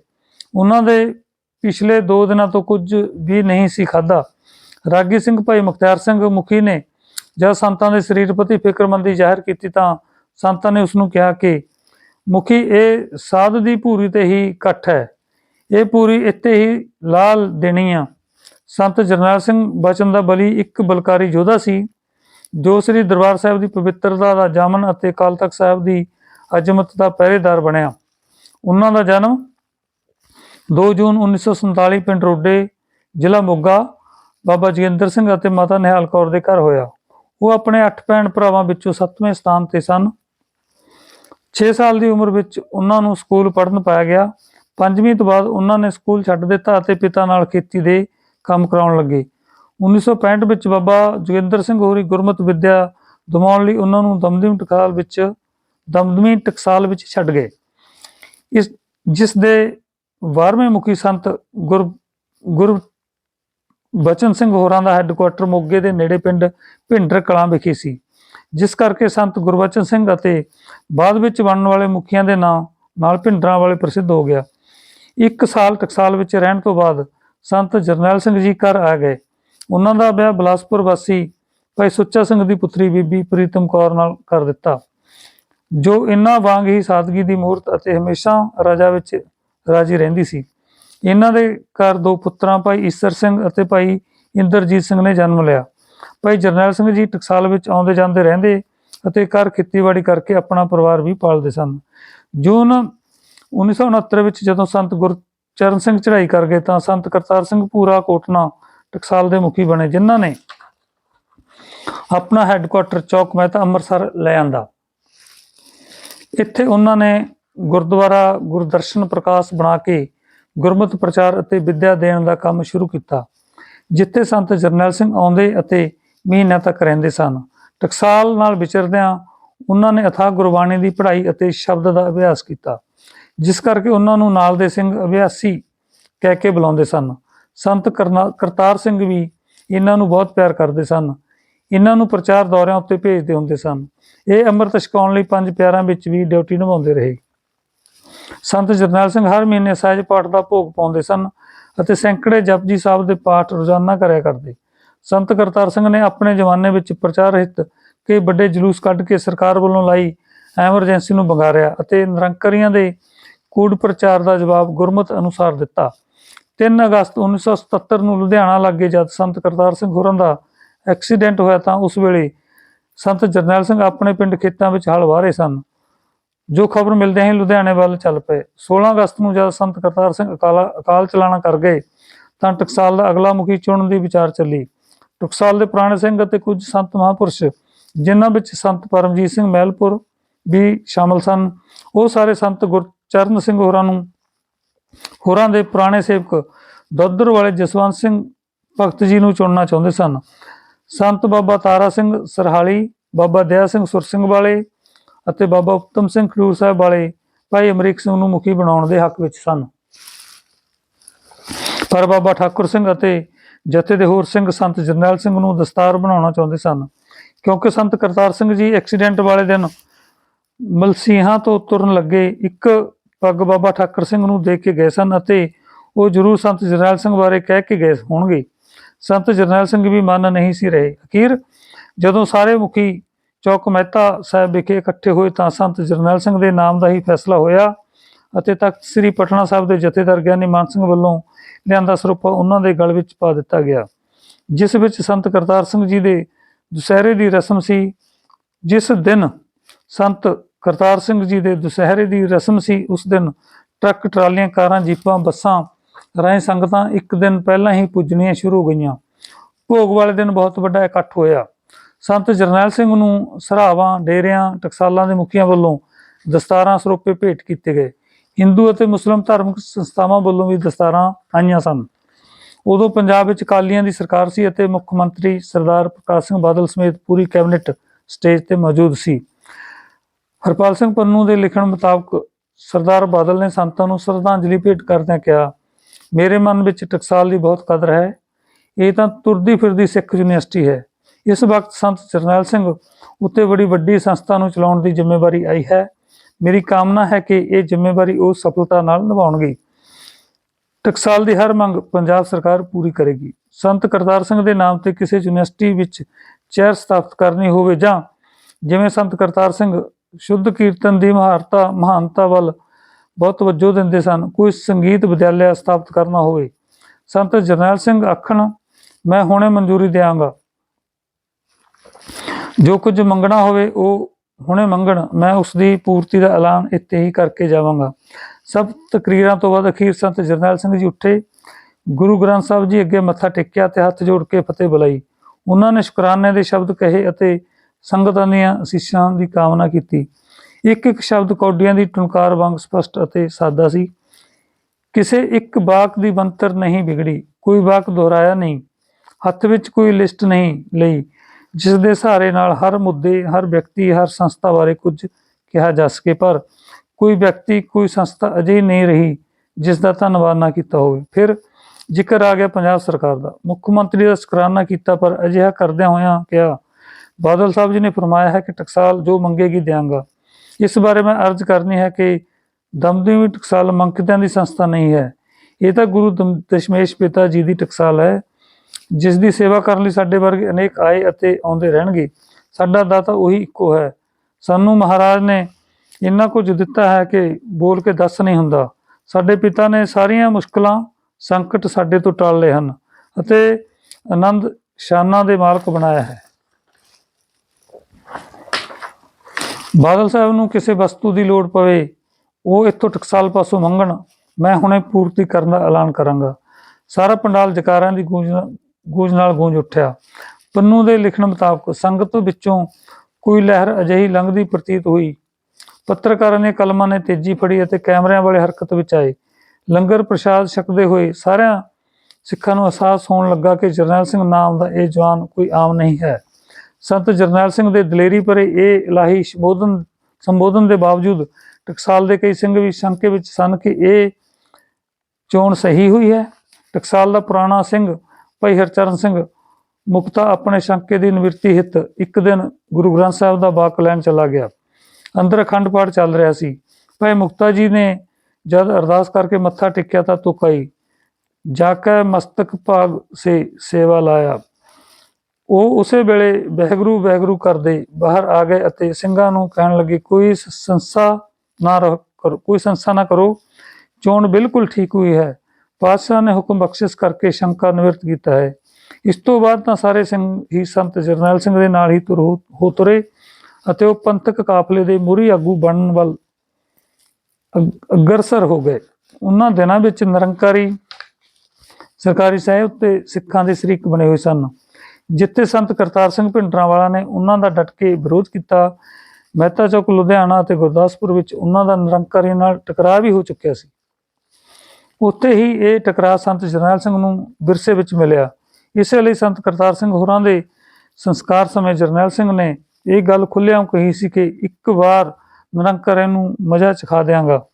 ਉਹਨਾਂ ਦੇ ਪਿਛਲੇ 2 ਦਿਨਾਂ ਤੋਂ ਕੁਝ ਵੀ ਨਹੀਂ ਸੀ ਖਾਦਾ ਰਾਗੀ ਸਿੰਘ ਭਾਈ ਮੁਖਤਿਆਰ ਸਿੰਘ ਮੁਖੀ ਨੇ ਜਦ ਸੰਤਾਂ ਦੇ ਸਰੀਰ ਪ੍ਰਤੀ ਫਿਕਰਮੰਦੀ ਜ਼ਾਹਿਰ ਕੀਤੀ ਤਾਂ ਸੰਤਾਂ ਨੇ ਉਸ ਨੂੰ ਕਿਹਾ ਕਿ, ਮੁਖੀ, ਇਹ ਸਾਧ ਦੀ ਪੂਰੀ ਤੇ ਹੀ ਇਕੱਠ ਹੈ। ਇਹ ਪੂਰੀ ਇੱਥੇ ਹੀ ਲਾਲ ਦੇਣੀ ਆ। ਸੰਤ ਜਰਨੈਲ ਸਿੰਘ ਬਚਨ ਦਾ ਬਲੀ ਇੱਕ ਬਲਕਾਰੀ ਯੋਧਾ ਸੀ, ਜੋ ਸ੍ਰੀ ਦਰਬਾਰ ਸਾਹਿਬ ਦੀ ਪਵਿੱਤਰਤਾ ਦਾ ਜਾਮਨ ਅਤੇ ਅਕਾਲ ਤਖਤ ਸਾਹਿਬ ਦੀ ਅਜ਼ਮਤ ਦਾ ਪਹਿਰੇਦਾਰ ਬਣਿਆ। ਉਹਨਾਂ ਦਾ ਜਨਮ 2 ਜੂਨ 1947 ਪਿੰਡ ਰੋਡੇ, ਜ਼ਿਲ੍ਹਾ ਮੋਗਾ, ਬਾਬਾ ਜੋਗਿੰਦਰ ਸਿੰਘ ਅਤੇ ਮਾਤਾ ਨਿਹਾਲ ਕੌਰ ਦੇ ਘਰ ਹੋਇਆ। ਉਹ ਆਪਣੇ 8 ਭੈਣ ਭਰਾਵਾਂ ਵਿੱਚੋਂ 7ਵੇਂ ਸਥਾਨ ਤੇ ਸਨ। 6 ਸਾਲ ਦੀ ਉਮਰ ਵਿੱਚ ਉਹਨਾਂ ਨੂੰ ਸਕੂਲ ਪੜ੍ਹਨ ਪਾਇਆ ਗਿਆ। ਪੰਜਵੀਂ ਤੋਂ ਬਾਅਦ ਉਹਨਾਂ ਨੇ ਸਕੂਲ ਛੱਡ ਦਿੱਤਾ ਅਤੇ ਪਿਤਾ ਨਾਲ ਖੇਤੀ ਦੇ ਕੰਮ ਕਰਾਉਣ ਲੱਗੇ। 1965 ਵਿੱਚ ਬਾਬਾ ਜੋਗਿੰਦਰ ਸਿੰਘ ਹੋਰੀ ਗੁਰਮਤਿ ਵਿੱਦਿਆ ਦਿਵਾਉਣ ਲਈ ਉਹਨਾਂ ਨੂੰ ਦਮਦਮੀ ਟਕਸਾਲ ਵਿੱਚ, ਦਮਦਮੀ ਟਕਸਾਲ ਵਿੱਚ ਛੱਡ ਗਏ। ਇਸ, ਜਿਸ ਦੇ 12ਵੇਂ ਮੁਖੀ ਸੰਤ ਗੁਰ ਗੁਰ ਬਚਨ ਸਿੰਘ ਹੋਰਾਂ ਦਾ ਹੈੱਡਕੁਆਟਰ ਮੋਗੇ ਦੇ ਨੇੜੇ ਪਿੰਡ ਭਿੰਡਰ ਕਲਾਂ ਵਿਖੇ ਸੀ। ਜਿਸ ਕਰਕੇ ਸੰਤ ਗੁਰਬਚਨ ਸਿੰਘ ਅਤੇ ਬਾਅਦ ਵਿੱਚ ਬਣਨ ਵਾਲੇ ਮੁਖੀਆਂ ਦੇ ਨਾਂ ਨਾਲ ਭਿੰਡਰਾਂ ਵਾਲੇ ਪ੍ਰਸਿੱਧ ਹੋ ਗਿਆ। ਇੱਕ ਸਾਲ ਟਕਸਾਲ ਵਿੱਚ ਰਹਿਣ ਤੋਂ ਬਾਅਦ ਸੰਤ ਜਰਨੈਲ ਸਿੰਘ ਜੀ ਘਰ ਆ ਗਏ। ਉਹਨਾਂ ਦਾ ਵਿਆਹ ਬਲਾਸਪੁਰ ਵਾਸੀ ਭਾਈ ਸੁੱਚਾ ਸਿੰਘ ਦੀ ਪੁੱਤਰੀ ਬੀਬੀ ਪ੍ਰੀਤਮ ਕੌਰ ਨਾਲ ਕਰ ਦਿੱਤਾ। ਜੋ ਇਹਨਾਂ ਵਾਂਗ ਹੀ ਸਾਦਗੀ ਦੀ ਮੂਰਤ ਅਤੇ ਹਮੇਸ਼ਾ ਰਾਜਾ ਵਿੱਚ ਰਾਜੀ ਰਹਿੰਦੀ ਸੀ। ਇਹਨਾਂ ਦੇ ਘਰ ਦੋ ਪੁੱਤਰਾਂ, ਭਾਈ ਈਸਰ ਸਿੰਘ ਅਤੇ ਭਾਈ ਇੰਦਰਜੀਤ ਸਿੰਘ ਨੇ ਜਨਮ ਲਿਆ। ਭਾਈ ਜਰਨੈਲ ਸਿੰਘ ਜੀ ਟਕਸਾਲ ਵਿੱਚ ਆਉਂਦੇ ਜਾਂਦੇ ਰਹਿੰਦੇ ਅਤੇ ਘਰ ਖੇਤੀਬਾੜੀ ਕਰਕੇ ਆਪਣਾ ਪਰਿਵਾਰ ਵੀ ਪਾਲਦੇ ਸਨ। ਜੂਨ 1969 ਵਿੱਚ ਜਦੋਂ ਸੰਤ ਗੁਰਚਰਨ ਸਿੰਘ ਚੜ੍ਹਾਈ ਕਰ ਗਏ ਤਾਂ ਸੰਤ ਕਰਤਾਰ ਸਿੰਘ ਪੂਰਾ ਕੋਟਨਾ ਟਕਸਾਲ ਦੇ ਮੁਖੀ ਬਣੇ, ਜਿਨ੍ਹਾਂ ਨੇ ਆਪਣਾ ਹੈੱਡਕੁਆਟਰ ਚੌਕ ਮਹਿਤਾ ਅੰਮ੍ਰਿਤਸਰ ਲੈ ਆਂਦਾ। ਇੱਥੇ ਉਹਨਾਂ ਨੇ ਗੁਰਦੁਆਰਾ ਗੁਰਦਰਸ਼ਨ ਪ੍ਰਕਾਸ਼ ਬਣਾ ਕੇ ਗੁਰਮਤ ਪ੍ਰਚਾਰ ਅਤੇ ਵਿੱਦਿਆ ਦੇਣ ਦਾ ਕੰਮ ਸ਼ੁਰੂ ਕੀਤਾ, ਜਿੱਥੇ ਸੰਤ ਜਰਨੈਲ ਸਿੰਘ ਆਉਂਦੇ ਅਤੇ ਮਹੀਨਿਆਂ ਤੱਕ ਰਹਿੰਦੇ ਸਨ। ਟਕਸਾਲ ਨਾਲ ਵਿਚਰਦਿਆਂ ਉਹਨਾਂ ਨੇ ਅਥਾਹ ਗੁਰਬਾਣੀ ਦੀ ਪੜ੍ਹਾਈ ਅਤੇ ਸ਼ਬਦ ਦਾ ਅਭਿਆਸ ਕੀਤਾ, ਜਿਸ ਕਰਕੇ ਉਹਨਾਂ ਨੂੰ ਨਾਲ ਦੇ ਸਿੰਘ ਅਭਿਆਸੀ ਕਹਿ ਕੇ ਬੁਲਾਉਂਦੇ ਸਨ। ਸੰਤ ਕਰਨਾ- ਕਰਤਾਰ ਸਿੰਘ ਵੀ ਇਹਨਾਂ ਨੂੰ ਬਹੁਤ ਪਿਆਰ ਕਰਦੇ ਸਨ। ਇਹਨਾਂ ਨੂੰ ਪ੍ਰਚਾਰ ਦੌਰਿਆਂ ਉੱਤੇ ਭੇਜਦੇ ਹੁੰਦੇ ਸਨ। ਇਹ ਅੰਮ੍ਰਿਤ ਛਕਾਉਣ ਲਈ ਪੰਜ ਪਿਆਰਾਂ ਵਿੱਚ ਵੀ ਡਿਊਟੀ ਨਿਭਾਉਂਦੇ ਰਹੇ। ਸੰਤ ਜਰਨੈਲ ਸਿੰਘ ਹਰ ਮਹੀਨੇ ਸਹਿਜ ਪਾਠ ਦਾ ਭੋਗ ਪਾਉਂਦੇ ਸਨ ਅਤੇ ਸੈਂਕੜੇ ਜਪਜੀ ਸਾਹਿਬ ਦੇ ਪਾਠ ਰੋਜ਼ਾਨਾ ਕਰਿਆ ਕਰਦੇ। ਸੰਤ ਕਰਤਾਰ ਸਿੰਘ ਨੇ ਆਪਣੇ ਜਵਾਨੇ ਵਿੱਚ ਪ੍ਰਚਾਰ ਹਿੱਤ ਕਈ ਵੱਡੇ ਜਲੂਸ ਕੱਢ ਕੇ ਸਰਕਾਰ ਵੱਲੋਂ ਲਾਈ ਐਮਰਜੈਂਸੀ ਨੂੰ ਬੰਗਾਰਿਆ ਅਤੇ ਨਿਰੰਕਰੀਆਂ ਦੇ ਕੂੜ ਪ੍ਰਚਾਰ ਦਾ ਜਵਾਬ ਗੁਰਮਤ ਅਨੁਸਾਰ ਦਿੱਤਾ। 3 ਅਗਸਤ 1977 ਨੂੰ ਲੁਧਿਆਣਾ ਲੱਗੇ ਜਦ ਸੰਤ ਕਰਤਾਰ ਸਿੰਘ ਹੋਰਾਂ ਦਾ ਐਕਸੀਡੈਂਟ ਹੋਇਆ ਤਾਂ ਉਸ ਵੇਲੇ ਸੰਤ ਜਰਨੈਲ ਸਿੰਘ ਆਪਣੇ ਪਿੰਡ ਖੇਤਾਂ ਵਿੱਚ ਹਲ ਵਾਹ ਰਹੇ ਸਨ। ਜੋ ਖਬਰ ਮਿਲਦੇ ਹੀ ਲੁਧਿਆਣੇ ਵੱਲ ਚੱਲ ਪਏ। 16 ਅਗਸਤ ਨੂੰ ਜਦ ਸੰਤ ਕਰਤਾਰ ਸਿੰਘ ਅਕਾਲ ਅਕਾਲ ਚਲਾਣਾ ਕਰ ਗਏ, ਤਾਂ ਟਕਸਾਲ ਦਾ ਅਗਲਾ ਮੁਖੀ ਚੁਣਨ ਦੀ ਵਿਚਾਰ ਚੱਲੀ। ਟਕਸਾਲ ਦੇ ਪੁਰਾਣੇ ਸਿੰਘ ਅਤੇ ਕੁਝ ਸੰਤ ਮਹਾਂਪੁਰਸ਼, ਜਿਨ੍ਹਾਂ ਵਿੱਚ ਸੰਤ ਪਰਮਜੀਤ ਸਿੰਘ ਮਹਿਲਪੁਰ ਵੀ ਸ਼ਾਮਲ ਸਨ, ਉਹ ਸਾਰੇ ਸੰਤ ਗੁਰਚਰਨ ਸਿੰਘ ਹੋਰਾਂ ਨੂੰ ਹੋਰਾਂ ਦੇ ਪੁਰਾਣੇ ਸੇਵਕ ਦੋਦਰ ਵਾਲੇ ਜਸਵੰਤ ਸਿੰਘ ਭਗਤ ਜੀ ਨੂੰ ਚੁਣਨਾ ਚਾਹੁੰਦੇ ਸਨ। ਸੰਤ ਬਾਬਾ ਤਾਰਾ ਸਿੰਘ ਸਰਹਾਲੀ, ਬਾਬਾ ਦਇਆ ਸਿੰਘ ਸੁਰ ਸਿੰਘ ਵਾਲੇ ਅਤੇ ਬਾਬਾ ਉਤਮ ਸਿੰਘ ਖਡੂਰ ਸਾਹਿਬ ਵਾਲੇ ਭਾਈ ਅਮਰੀਕ ਸਿੰਘ ਨੂੰ ਮੁਖੀ ਬਣਾਉਣ ਦੇ ਹੱਕ ਵਿੱਚ ਸਨ। ਪਰ ਬਾਬਾ ਠਾਕੁਰ ਸਿੰਘ ਅਤੇ ਜਥੇ ਦੇ ਹੋਰ ਸਿੰਘ ਸੰਤ ਜਰਨੈਲ ਸਿੰਘ ਨੂੰ ਦਸਤਾਰ ਬਣਾਉਣਾ ਚਾਹੁੰਦੇ ਸਨ, ਕਿਉਂਕਿ ਸੰਤ ਕਰਤਾਰ ਸਿੰਘ ਜੀ ਐਕਸੀਡੈਂਟ ਵਾਲੇ ਦਿਨ ਮਲਸੀਹਾਂ ਤੋਂ ਤੁਰਨ ਲੱਗੇ ਇੱਕ ਪੱਗ ਬਾਬਾ ਠਾਕੁਰ ਸਿੰਘ ਨੂੰ ਦੇ ਕੇ ਗਏ ਸਨ ਅਤੇ ਉਹ ਜ਼ਰੂਰ ਸੰਤ ਜਰਨੈਲ ਸਿੰਘ ਬਾਰੇ ਕਹਿ ਕੇ ਗਏ ਹੋਣਗੇ। ਸੰਤ ਜਰਨੈਲ ਸਿੰਘ ਵੀ ਮੰਨ ਨਹੀਂ ਸੀ ਰਹੇ। ਅਖੀਰ ਜਦੋਂ ਸਾਰੇ ਮੁਖੀ ਚੌਕ ਮਹਿਤਾ ਸਾਹਿਬ ਵਿਖੇ ਇਕੱਠੇ ਹੋਏ ਤਾਂ ਸੰਤ ਜਰਨੈਲ ਸਿੰਘ ਦੇ ਨਾਮ ਦਾ ਹੀ ਫੈਸਲਾ ਹੋਇਆ ਅਤੇ ਤਖਤ ਸ੍ਰੀ ਪਟਨਾ ਸਾਹਿਬ ਦੇ ਜਥੇਦਾਰ ਗਿਆਨੀ ਮਾਨ ਸਿੰਘ ਵੱਲੋਂ ਲਿਆਂਦਾ ਸਰੂਪਾ ਉਹਨਾਂ ਦੇ ਗਲ ਵਿੱਚ ਪਾ ਦਿੱਤਾ ਗਿਆ, ਜਿਸ ਵਿੱਚ ਸੰਤ ਕਰਤਾਰ ਸਿੰਘ ਜੀ ਦੇ ਦੁਸਹਿਰੇ ਦੀ ਰਸਮ ਸੀ, ਜਿਸ ਦਿਨ ਸੰਤ ਕਰਤਾਰ ਸਿੰਘ ਜੀ ਦੇ ਦੁਸਹਿਰੇ ਦੀ ਰਸਮ ਸੀ, ਉਸ ਦਿਨ ਟਰੱਕ, ਟਰਾਲੀਆਂ, ਕਾਰਾਂ, ਜੀਪਾਂ, ਬੱਸਾਂ ਰਾਹੀਂ ਸੰਗਤਾਂ ਇੱਕ ਦਿਨ ਪਹਿਲਾਂ ਹੀ ਪੁੱਜਣੀਆਂ ਸ਼ੁਰੂ ਹੋ ਗਈਆਂ। ਭੋਗ ਵਾਲੇ ਦਿਨ ਬਹੁਤ ਵੱਡਾ ਇਕੱਠ ਹੋਇਆ। ਸੰਤ ਜਰਨੈਲ ਸਿੰਘ ਨੂੰ ਸਰਾਵਾਂ, ਡੇਰਿਆਂ, ਟਕਸਾਲਾਂ ਦੇ ਮੁਖੀਆਂ ਵੱਲੋਂ ਦਸਤਾਰਾਂ ਸਰੋਪੇ ਭੇਟ ਕੀਤੇ ਗਏ। ਹਿੰਦੂ ਅਤੇ ਮੁਸਲਮ ਧਾਰਮਿਕ ਸੰਸਥਾਵਾਂ ਵੱਲੋਂ ਵੀ ਦਸਤਾਰਾਂ ਆਈਆਂ ਸਨ। ਉਦੋਂ ਪੰਜਾਬ ਵਿੱਚ ਅਕਾਲੀਆਂ ਦੀ ਸਰਕਾਰ ਸੀ ਅਤੇ ਮੁੱਖ ਮੰਤਰੀ ਸਰਦਾਰ ਪ੍ਰਕਾਸ਼ ਸਿੰਘ ਬਾਦਲ ਸਮੇਤ ਪੂਰੀ ਕੈਬਨਿਟ ਸਟੇਜ ਤੇ ਮੌਜੂਦ ਸੀ। ਹਰਪਾਲ ਸਿੰਘ ਪੰਨੂ ਦੇ ਲਿਖਣ ਮੁਤਾਬਕ ਸਰਦਾਰ ਬਾਦਲ ਨੇ ਸੰਤਾਂ ਨੂੰ ਸ਼ਰਧਾਂਜਲੀ ਭੇਟ ਕਰਦਿਆਂ ਕਿਹਾ, ਮੇਰੇ ਮਨ ਵਿੱਚ ਟਕਸਾਲ ਦੀ ਬਹੁਤ ਕਦਰ ਹੈ। ਇਹ ਤਾਂ ਤੁਰਦੀ ਫਿਰਦੀ ਸਿੱਖ ਯੂਨੀਵਰਸਿਟੀ ਹੈ। ਇਸ ਵਕਤ ਸੰਤ ਜਰਨੈਲ ਸਿੰਘ ਉੱਤੇ ਬੜੀ ਵੱਡੀ ਸੰਸਥਾ ਨੂੰ ਚਲਾਉਣ ਦੀ ਜ਼ਿੰਮੇਵਾਰੀ ਆਈ ਹੈ। ਮੇਰੀ ਕਾਮਨਾ ਹੈ ਕਿ ਇਹ ਜ਼ਿੰਮੇਵਾਰੀ ਉਹ ਸਫਲਤਾ ਨਾਲ ਨਿਭਾਉਣਗੇ। ਟਕਸਾਲ ਦੀ ਹਰ ਮੰਗ ਪੰਜਾਬ ਸਰਕਾਰ ਪੂਰੀ ਕਰੇਗੀ। ਸੰਤ ਕਰਤਾਰ ਸਿੰਘ ਦੇ ਨਾਮ ਤੇ ਕਿਸੇ ਯੂਨੀਵਰਸਿਟੀ ਵਿੱਚ ਚੇਅਰ ਸਥਾਪਿਤ ਕਰਨੀ ਹੋਵੇ ਜਾਂ ਜਿਵੇਂ ਸੰਤ ਕਰਤਾਰ ਸਿੰਘ ਸ਼ੁੱਧ ਕੀਰਤਨ ਦੀ ਮਹਾਰਤਾ, ਮਹਾਨਤਾ ਵੱਲ ਬਹੁਤ ਵਜੋਂ ਦਿੰਦੇ ਸਨ, ਕੋਈ ਸੰਗੀਤ ਵਿਦਿਆਲਿਆ ਸਥਾਪਿਤ ਕਰਨਾ ਹੋਵੇ। ਸੰਤ ਜਰਨੈਲ ਸਿੰਘ ਆਖਣ, ਮੈਂ ਹੁਣੇ ਮਨਜ਼ੂਰੀ ਦਿਆਂਗਾ। ਜੋ ਕੁਝ ਮੰਗਣਾ ਹੋਵੇ ਉਹ ਹੁਣੇ ਮੰਗਣ, ਮੈਂ ਉਸ ਦੀ ਪੂਰਤੀ ਦਾ ਐਲਾਨ ਇੱਥੇ ਹੀ ਕਰਕੇ ਜਾਵਾਂਗਾ। ਸਭ ਤਕਰੀਰਾਂ ਤੋਂ ਬਾਅਦ ਅਖੀਰ ਸੰਤ ਜਰਨੈਲ ਸਿੰਘ ਜੀ ਉੱਠੇ। ਗੁਰੂ ਗ੍ਰੰਥ ਸਾਹਿਬ ਜੀ ਅੱਗੇ ਮੱਥਾ ਟੇਕਿਆ ਤੇ ਹੱਥ ਜੋੜ ਕੇ ਫਤਿਹ ਬੁਲਾਈ। ਉਹਨਾਂ ਨੇ ਸ਼ੁਕਰਾਨੇ ਦੇ ਸ਼ਬਦ ਕਹੇ ਅਤੇ ਸੰਗਤਾਂ ਦੀਆਂ ਅਸੀਸਾਂ ਦੀ ਕਾਮਨਾ ਕੀਤੀ। ਇੱਕ ਇੱਕ ਸ਼ਬਦ ਕੌਡੀਆਂ ਦੀ ਟੁਨਕਾਰ ਵਾਂਗ ਸਪਸ਼ਟ ਅਤੇ ਸਾਦਾ ਸੀ। ਕਿਸੇ ਇੱਕ ਬਾਕ ਦੀ ਬੰਤਰ ਨਹੀਂ ਵਿਗੜੀ, ਕੋਈ ਬਾਕ ਦੁਹਰਾਇਆ ਨਹੀਂ, ਹੱਥ ਵਿੱਚ ਕੋਈ ਲਿਸਟ ਨਹੀਂ ਲਈ। ਜਿਸ ਦੇ ਸਹਾਰੇ ਨਾਲ ਹਰ ਮੁੱਦੇ, ਹਰ ਵਿਅਕਤੀ, ਹਰ ਸੰਸਥਾ ਬਾਰੇ ਕੁਝ ਕਿਹਾ ਜਾ ਸਕੇ, ਪਰ ਕੋਈ ਵਿਅਕਤੀ, ਕੋਈ ਸੰਸਥਾ ਅਜਿਹੀ ਨਹੀਂ ਰਹੀ ਜਿਸ ਦਾ ਧੰਨਵਾਦ ਨਾ ਕੀਤਾ ਹੋਵੇ। ਫਿਰ ਜ਼ਿਕਰ ਆ ਗਿਆ ਪੰਜਾਬ ਸਰਕਾਰ ਦਾ। ਮੁੱਖ ਮੰਤਰੀ ਦਾ ਸ਼ੁਕਰਾਨਾ ਕੀਤਾ, ਪਰ ਅਜਿਹਾ ਕਰਦਿਆਂ ਹੋਇਆਂ ਕਿਹਾ, ਬਾਦਲ ਸਾਹਿਬ ਜੀ ਨੇ ਫਰਮਾਇਆ ਹੈ ਕਿ ਟਕਸਾਲ ਜੋ ਮੰਗੇਗੀ ਦਿਆਂਗਾ। ਇਸ ਬਾਰੇ ਮੈਂ ਅਰਜ਼ ਕਰਨੀ ਹੈ ਕਿ ਦਮਦਮੀ ਟਕਸਾਲ ਮੰਗਤਿਆਂ ਦੀ ਸੰਸਥਾ ਨਹੀਂ ਹੈ। ਇਹ ਤਾਂ ਗੁਰੂ ਦਮ- ਦਸ਼ਮੇਸ਼ ਪਿਤਾ ਜੀ ਦੀ ਟਕਸਾਲ ਹੈ। ਜਿਸ ਦੀ ਸੇਵਾ ਕਰਨ ਲਈ ਸਾਡੇ ਵਰਗੇ ਅਨੇਕ ਆਏ ਅਤੇ ਆਉਂਦੇ ਰਹਿਣਗੇ, ਸਾਡਾ ਦਾਤਾ ਉਹੀ ਇੱਕੋ ਹੈ। ਸਾਨੂੰ ਮਹਾਰਾਜ ਨੇ ਇੰਨਾ ਕੁਝ ਦਿੱਤਾ ਹੈ ਕਿ ਬੋਲ ਕੇ ਦੱਸ ਨਹੀਂ ਹੁੰਦਾ। ਸਾਡੇ ਪਿਤਾ ਨੇ ਸਾਰੀਆਂ ਮੁਸ਼ਕਲਾਂ ਸੰਕਟ ਸਾਡੇ ਤੋਂ ਟਾਲ ਲਏ ਹਨ ਅਤੇ ਆਨੰਦ ਸ਼ਾਨਾਂ ਦੇ ਮਾਲਕ ਬਣਾਇਆ ਹੈ। ਬਾਦਲ ਸਾਹਿਬ ਨੂੰ ਕਿਸੇ ਵਸਤੂ ਦੀ ਲੋੜ ਪਵੇ, ਉਹ ਇੱਥੋਂ ਟਕਸਾਲ ਪਾਸੋਂ ਮੰਗਣ, ਮੈਂ ਹੁਣੇ ਪੂਰਤੀ ਕਰਨ ਦਾ ਐਲਾਨ ਕਰਾਂਗਾ। ਸਾਰਾ ਪੰਡਾਲ ਜਕਾਰਾਂ ਦੀ ਗੂੰਜ ਗੂੰਜ ਨਾਲ ਗੂੰਜ ਉੱਠਿਆ। ਪੰਨੂ ਦੇ ਲਿਖਣ ਮੁਤਾਬਕ ਸੰਗਤ ਵਿੱਚੋਂ ਕੋਈ ਲਹਿਰ ਅਜਿਹੀ ਲੰਘਦੀ ਪ੍ਰਤੀਤ ਹੋਈ। ਪੱਤਰਕਾਰਾਂ ਨੇ ਕਲਮਾਂ ਨੇ ਤੇਜ਼ੀ ਫੜੀ ਅਤੇ ਕੈਮਰਿਆਂ ਵਾਲੇ ਹਰਕਤ ਵਿੱਚ ਆਏ। ਲੰਗਰ ਪ੍ਰਸ਼ਾਦ ਛਕਦੇ ਹੋਏ ਸਾਰਿਆਂ ਸਿੱਖਾਂ ਨੂੰ ਅਹਿਸਾਸ ਹੋਣ ਲੱਗਾ ਕਿ ਜਰਨੈਲ ਸਿੰਘ ਨਾਮ ਦਾ ਇਹ ਜਵਾਨ ਕੋਈ ਆਮ ਨਹੀਂ ਹੈ। ਸੰਤ ਜਰਨੈਲ ਸਿੰਘ ਦੇ ਦਲੇਰੀ ਭਰੇ ਇਹ ਇਲਾਹੀ ਸੰਬੋਧਨ ਸੰਬੋਧਨ ਦੇ ਬਾਵਜੂਦ ਟਕਸਾਲ ਦੇ ਕਈ ਸਿੰਘ ਵੀ ਸ਼ੰਕੇ ਵਿੱਚ ਸਨ ਕਿ ਇਹ ਚੋਣ ਸਹੀ ਹੋਈ ਹੈ। ਟਕਸਾਲ ਦਾ ਪੁਰਾਣਾ ਸਿੰਘ ਭਾਈ ਹਰਚਰਨ ਸਿੰਘ, ਮੁਕਤਾ ਆਪਣੇ ਸ਼ੰਕੇ ਦੀ ਨਿਵਰਤੀ ਹਿੱਤ ਇੱਕ ਦਿਨ ਗੁਰੂ ਗ੍ਰੰਥ ਸਾਹਿਬ ਦਾ ਬਾਕ ਲੈਣ ਚਲਾ ਗਿਆ। ਅੰਦਰ ਅਖੰਡ ਪਾਠ ਚੱਲ ਰਿਹਾ ਸੀ। ਭਾਈ ਮੁਕਤਾ ਜੀ ਨੇ ਜਦ ਅਰਦਾਸ ਕਰਕੇ ਮੱਥਾ ਟੇਕਿਆ ਤਾਂ ਤੁਕ ਆਈ। ਜਾ ਕੇ ਮਸਤਕ ਭਾਗ ਸੇ ਸੇਵਾ ਲਾਇਆ। ਉਹ ਉਸੇ ਵੇਲੇ ਵਹਿਗੁਰੂ ਵਹਿਗੁਰੂ ਕਰਦੇ ਬਾਹਰ ਆ ਗਏ ਅਤੇ ਸਿੰਘਾਂ ਨੂੰ ਕਹਿਣ ਲੱਗੇ, ਕੋਈ ਸੰਸਾ ਨਾ ਰਹ ਕਰੋ, ਕੋਈ ਸੰਸਾ ਨਾ ਕਰੋ। ਚੋਣ ਬਿਲਕੁਲ ਠੀਕ ਹੋਈ ਹੈ। ਪਾਤਸ਼ਾਹ ਨੇ ਹੁਕਮ ਬਖਸ਼ਿਸ਼ ਕਰਕੇ ਸ਼ੰਕਾ ਨਿਵਰਤ ਕੀਤਾ ਹੈ। ਇਸ ਤੋਂ ਬਾਅਦ ਤਾਂ ਸਾਰੇ ਸਿੰਘ ਹੀ ਸੰਤ ਜਰਨੈਲ ਸਿੰਘ ਦੇ ਨਾਲ ਹੀ ਤੁਰ ਹੋ- ਤੁਰੇ ਅਤੇ ਉਹ ਪੰਥਕ ਕਾਫਲੇ ਦੇ ਮੂਹਰੀ ਆਗੂ ਬਣਨ ਵੱਲ ਅਗਰਸਰ ਹੋ ਗਏ। ਉਹਨਾਂ ਦਿਨਾਂ ਵਿੱਚ ਨਿਰੰਕਾਰੀ ਸਰਕਾਰੀ ਸਾਹਿਬ ਤੇ ਸਿੱਖਾਂ ਦੇ ਸ਼ਰੀਕ ਬਣੇ ਹੋਏ ਸਨ, ਜਿੱਥੇ ਸੰਤ ਕਰਤਾਰ ਸਿੰਘ ਭਿੰਡਰਾਂਵਾਲਾ ਨੇ ਉਹਨਾਂ ਦਾ ਡਟ ਕੇ ਵਿਰੋਧ ਕੀਤਾ। ਮਹਿਤਾ ਚੌਕ, ਲੁਧਿਆਣਾ ਅਤੇ ਗੁਰਦਾਸਪੁਰ ਵਿੱਚ ਉਹਨਾਂ ਦਾ ਨਿਰੰਕਾਰੀ ਨਾਲ ਟਕਰਾਅ ਵੀ ਹੋ ਚੁੱਕਿਆ ਸੀ। ਉੱਥੇ ਹੀ ਇਹ ਟਕਰਾਅ ਸੰਤ ਜਰਨੈਲ ਸਿੰਘ ਨੂੰ ਵਿਰਸੇ ਵਿੱਚ ਮਿਲਿਆ। ਇਸੇ ਲਈ ਸੰਤ ਕਰਤਾਰ ਸਿੰਘ ਹੋਰਾਂ ਦੇ ਸੰਸਕਾਰ ਸਮੇਂ ਜਰਨੈਲ ਸਿੰਘ ਨੇ ਇਹ ਗੱਲ ਖੁੱਲ੍ਹਿਆਂ ਕਹੀ ਸੀ ਕਿ ਇੱਕ ਵਾਰ ਨਿਰੰਕਾਰੀ ਨੂੰ ਮਜ਼ਾ ਚਖਾ ਦਿਆਂਗਾ।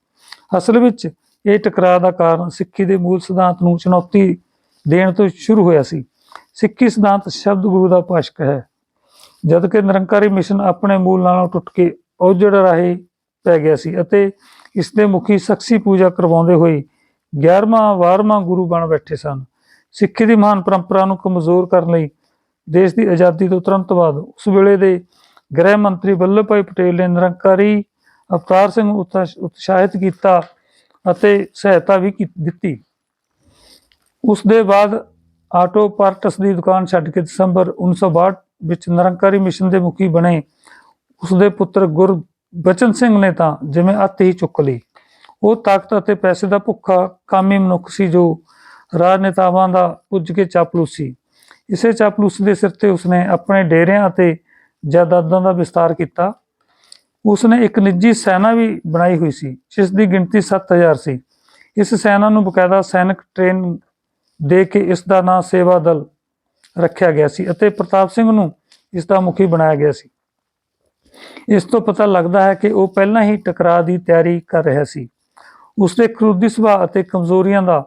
ਅਸਲ ਵਿੱਚ ਇਹ ਟਕਰਾਅ ਦਾ ਕਾਰਨ ਸਿੱਖੀ ਦੇ ਮੂਲ ਸਿਧਾਂਤ ਨੂੰ ਚੁਣੌਤੀ ਦੇਣ ਤੋਂ ਸ਼ੁਰੂ ਹੋਇਆ ਸੀ। ਸਿੱਖੀ ਸਿਧਾਂਤ ਸ਼ਬਦ ਗੁਰੂ ਦਾ ਭਾਸ਼ਕ ਹੈ। ਜਦ ਕਿ ਨਿਰੰਕਾਰੀ ਮਿਸ਼ਨ ਆਪਣੇ ਮੂਲ ਨਾਲੋਂ ਟੁੱਟ ਕੇ ਔਜੜ ਰਾਹੇ ਪੈ ਗਿਆ ਸੀ ਅਤੇ ਇਸ ਦੇ ਮੁਖੀ ਸ਼ਖਸੀ ਪੂਜਾ ਕਰਵਾਉਂਦੇ ਹੋਏ 11ਵਾਂ 12ਵਾਂ ਗੁਰੂ ਬਣ ਬੈਠੇ ਸਨ। ਸਿੱਖੀ ਦੀ ਮਹਾਨ ਪਰੰਪਰਾ ਨੂੰ ਕਮਜ਼ੋਰ ਕਰਨ ਲਈ ਦੇਸ਼ ਦੀ ਆਜ਼ਾਦੀ ਤੋਂ ਤੁਰੰਤ ਬਾਅਦ ਉਸ ਵੇਲੇ ਦੇ ਗ੍ਰਹਿ ਮੰਤਰੀ ਵੱਲਭ ਭਾਈ ਪਟੇਲ ਨੇ ਨਿਰੰਕਾਰੀ ਅਵਤਾਰ ਸਿੰਘ ਉਤਸ਼- ਉਤਸ਼ਾਹਿਤ ਕੀਤਾ ਅਤੇ ਸਹਾਇਤਾ ਵੀ ਦਿੱਤੀ। ਉਸ ਦੇ ਬਾਅਦ ਆਟੋ ਪਾਰਟਸ ਦੀ ਦੁਕਾਨ ਛੱਡ ਕੇ ਦਸੰਬਰ 1962 ਵਿੱਚ ਨਿਰੰਕਾਰੀ ਮਿਸ਼ਨ ਦੇ ਮੁਖੀ ਬਣੇ। ਉਸ ਦੇ ਪੁੱਤਰ ਗੁਰਬਚਨ ਸਿੰਘ ਨੇ ਤਾਂ ਜਿਵੇਂ ਅੱਤ ਹੀ ਚੁੱਕ ਲਈ। ਉਹ ਤਾਕਤ ਅਤੇ ਪੈਸੇ ਦਾ ਭੁੱਖਾ ਕਾਮੀ ਮਨੁੱਖ ਸੀ ਜੋ ਰਾਜਨੇਤਾਵਾਂ ਦਾ ਪੁੱਜ ਕੇ ਚਾਪਲੂਸ ਸੀ ਇਸੇ ਚਾਪਲੂਸ ਦੇ ਸਿਰ ਤੇ ਉਸਨੇ ਆਪਣੇ ਡੇਰਿਆਂ ਅਤੇ ਜਾਇਦਾਦਾਂ ਦਾ ਵਿਸਤਾਰ ਕੀਤਾ। ਉਸਨੇ ਇੱਕ ਨਿੱਜੀ ਸੈਨਾ ਵੀ ਬਣਾਈ ਹੋਈ ਸੀ, ਜਿਸ ਦੀ ਗਿਣਤੀ 7000 ਸੀ। ਇਸ ਸੈਨਾ ਨੂੰ ਬਕਾਇਦਾ ਸੈਨਿਕ ਟ੍ਰੇਨ ਦੇ ਕੇ ਇਸ ਦਾ ਨਾਂ ਸੇਵਾ ਦਲ ਰੱਖਿਆ ਗਿਆ ਸੀ ਅਤੇ ਪ੍ਰਤਾਪ ਸਿੰਘ ਨੂੰ ਇਸ ਦਾ ਮੁਖੀ ਬਣਾਇਆ ਗਿਆ ਸੀ। ਇਸ ਤੋਂ ਪਤਾ ਲੱਗਦਾ ਹੈ ਕਿ ਉਹ ਪਹਿਲਾਂ ਹੀ ਟਕਰਾਅ ਦੀ ਤਿਆਰੀ ਕਰ ਰਿਹਾ ਸੀ। ਉਸਦੇ ਕਰੂਦੀ ਸੁਭਾਅ ਅਤੇ ਕਮਜ਼ੋਰੀਆਂ ਦਾ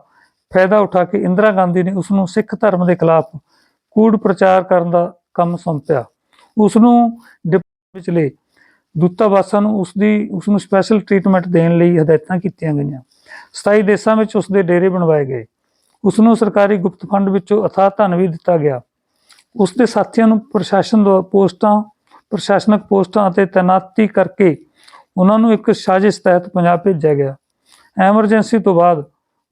ਫਾਇਦਾ ਉਠਾ ਕੇ ਇੰਦਰਾ ਗਾਂਧੀ ਨੇ ਉਸ ਨੂੰ ਸਿੱਖ ਧਰਮ ਦੇ ਖਿਲਾਫ ਕੂੜ ਪ੍ਰਚਾਰ ਕਰਨ ਦਾ ਕੰਮ ਸੌਂਪਿਆ। ਉਸ ਨੂੰ ਵਿਚਲੇ ਦੂਤਾਵਾਸਾਂ ਨੂੰ ਉਸ ਦੀ ਉਸ ਨੂੰ ਸਪੈਸ਼ਲ ਟ੍ਰੀਟਮੈਂਟ ਦੇਣ ਲਈ ਹਦਾਇਤਾਂ ਕੀਤੀਆਂ ਗਈਆਂ। 27 ਦੇਸ਼ਾਂ ਵਿੱਚ ਉਸ ਦੇ ਡੇਰੇ ਬਣਵਾਏ ਗਏ। ਉਸ ਨੂੰ ਸਰਕਾਰੀ ਗੁਪਤ ਫੰਡ ਵਿੱਚੋਂ ਅਥਾਹ ਧਨ ਵੀ ਦਿੱਤਾ ਗਿਆ। ਉਸ ਦੇ ਸਾਥੀਆਂ ਨੂੰ ਪ੍ਰਸ਼ਾਸਨ ਦੁਆਰਾ ਪੋਸਟਾਂ ਪ੍ਰਸ਼ਾਸਨਿਕ ਪੋਸਟਾਂ ਅਤੇ ਤੈਨਾਤੀ ਕਰਕੇ ਉਹਨਾਂ ਨੂੰ ਇੱਕ ਸਾਜ਼ਿਸ਼ ਤਹਿਤ ਪੰਜਾਬ ਭੇਜਿਆ ਗਿਆ। ਐਮਰਜੈਂਸੀ ਤੋਂ ਬਾਅਦ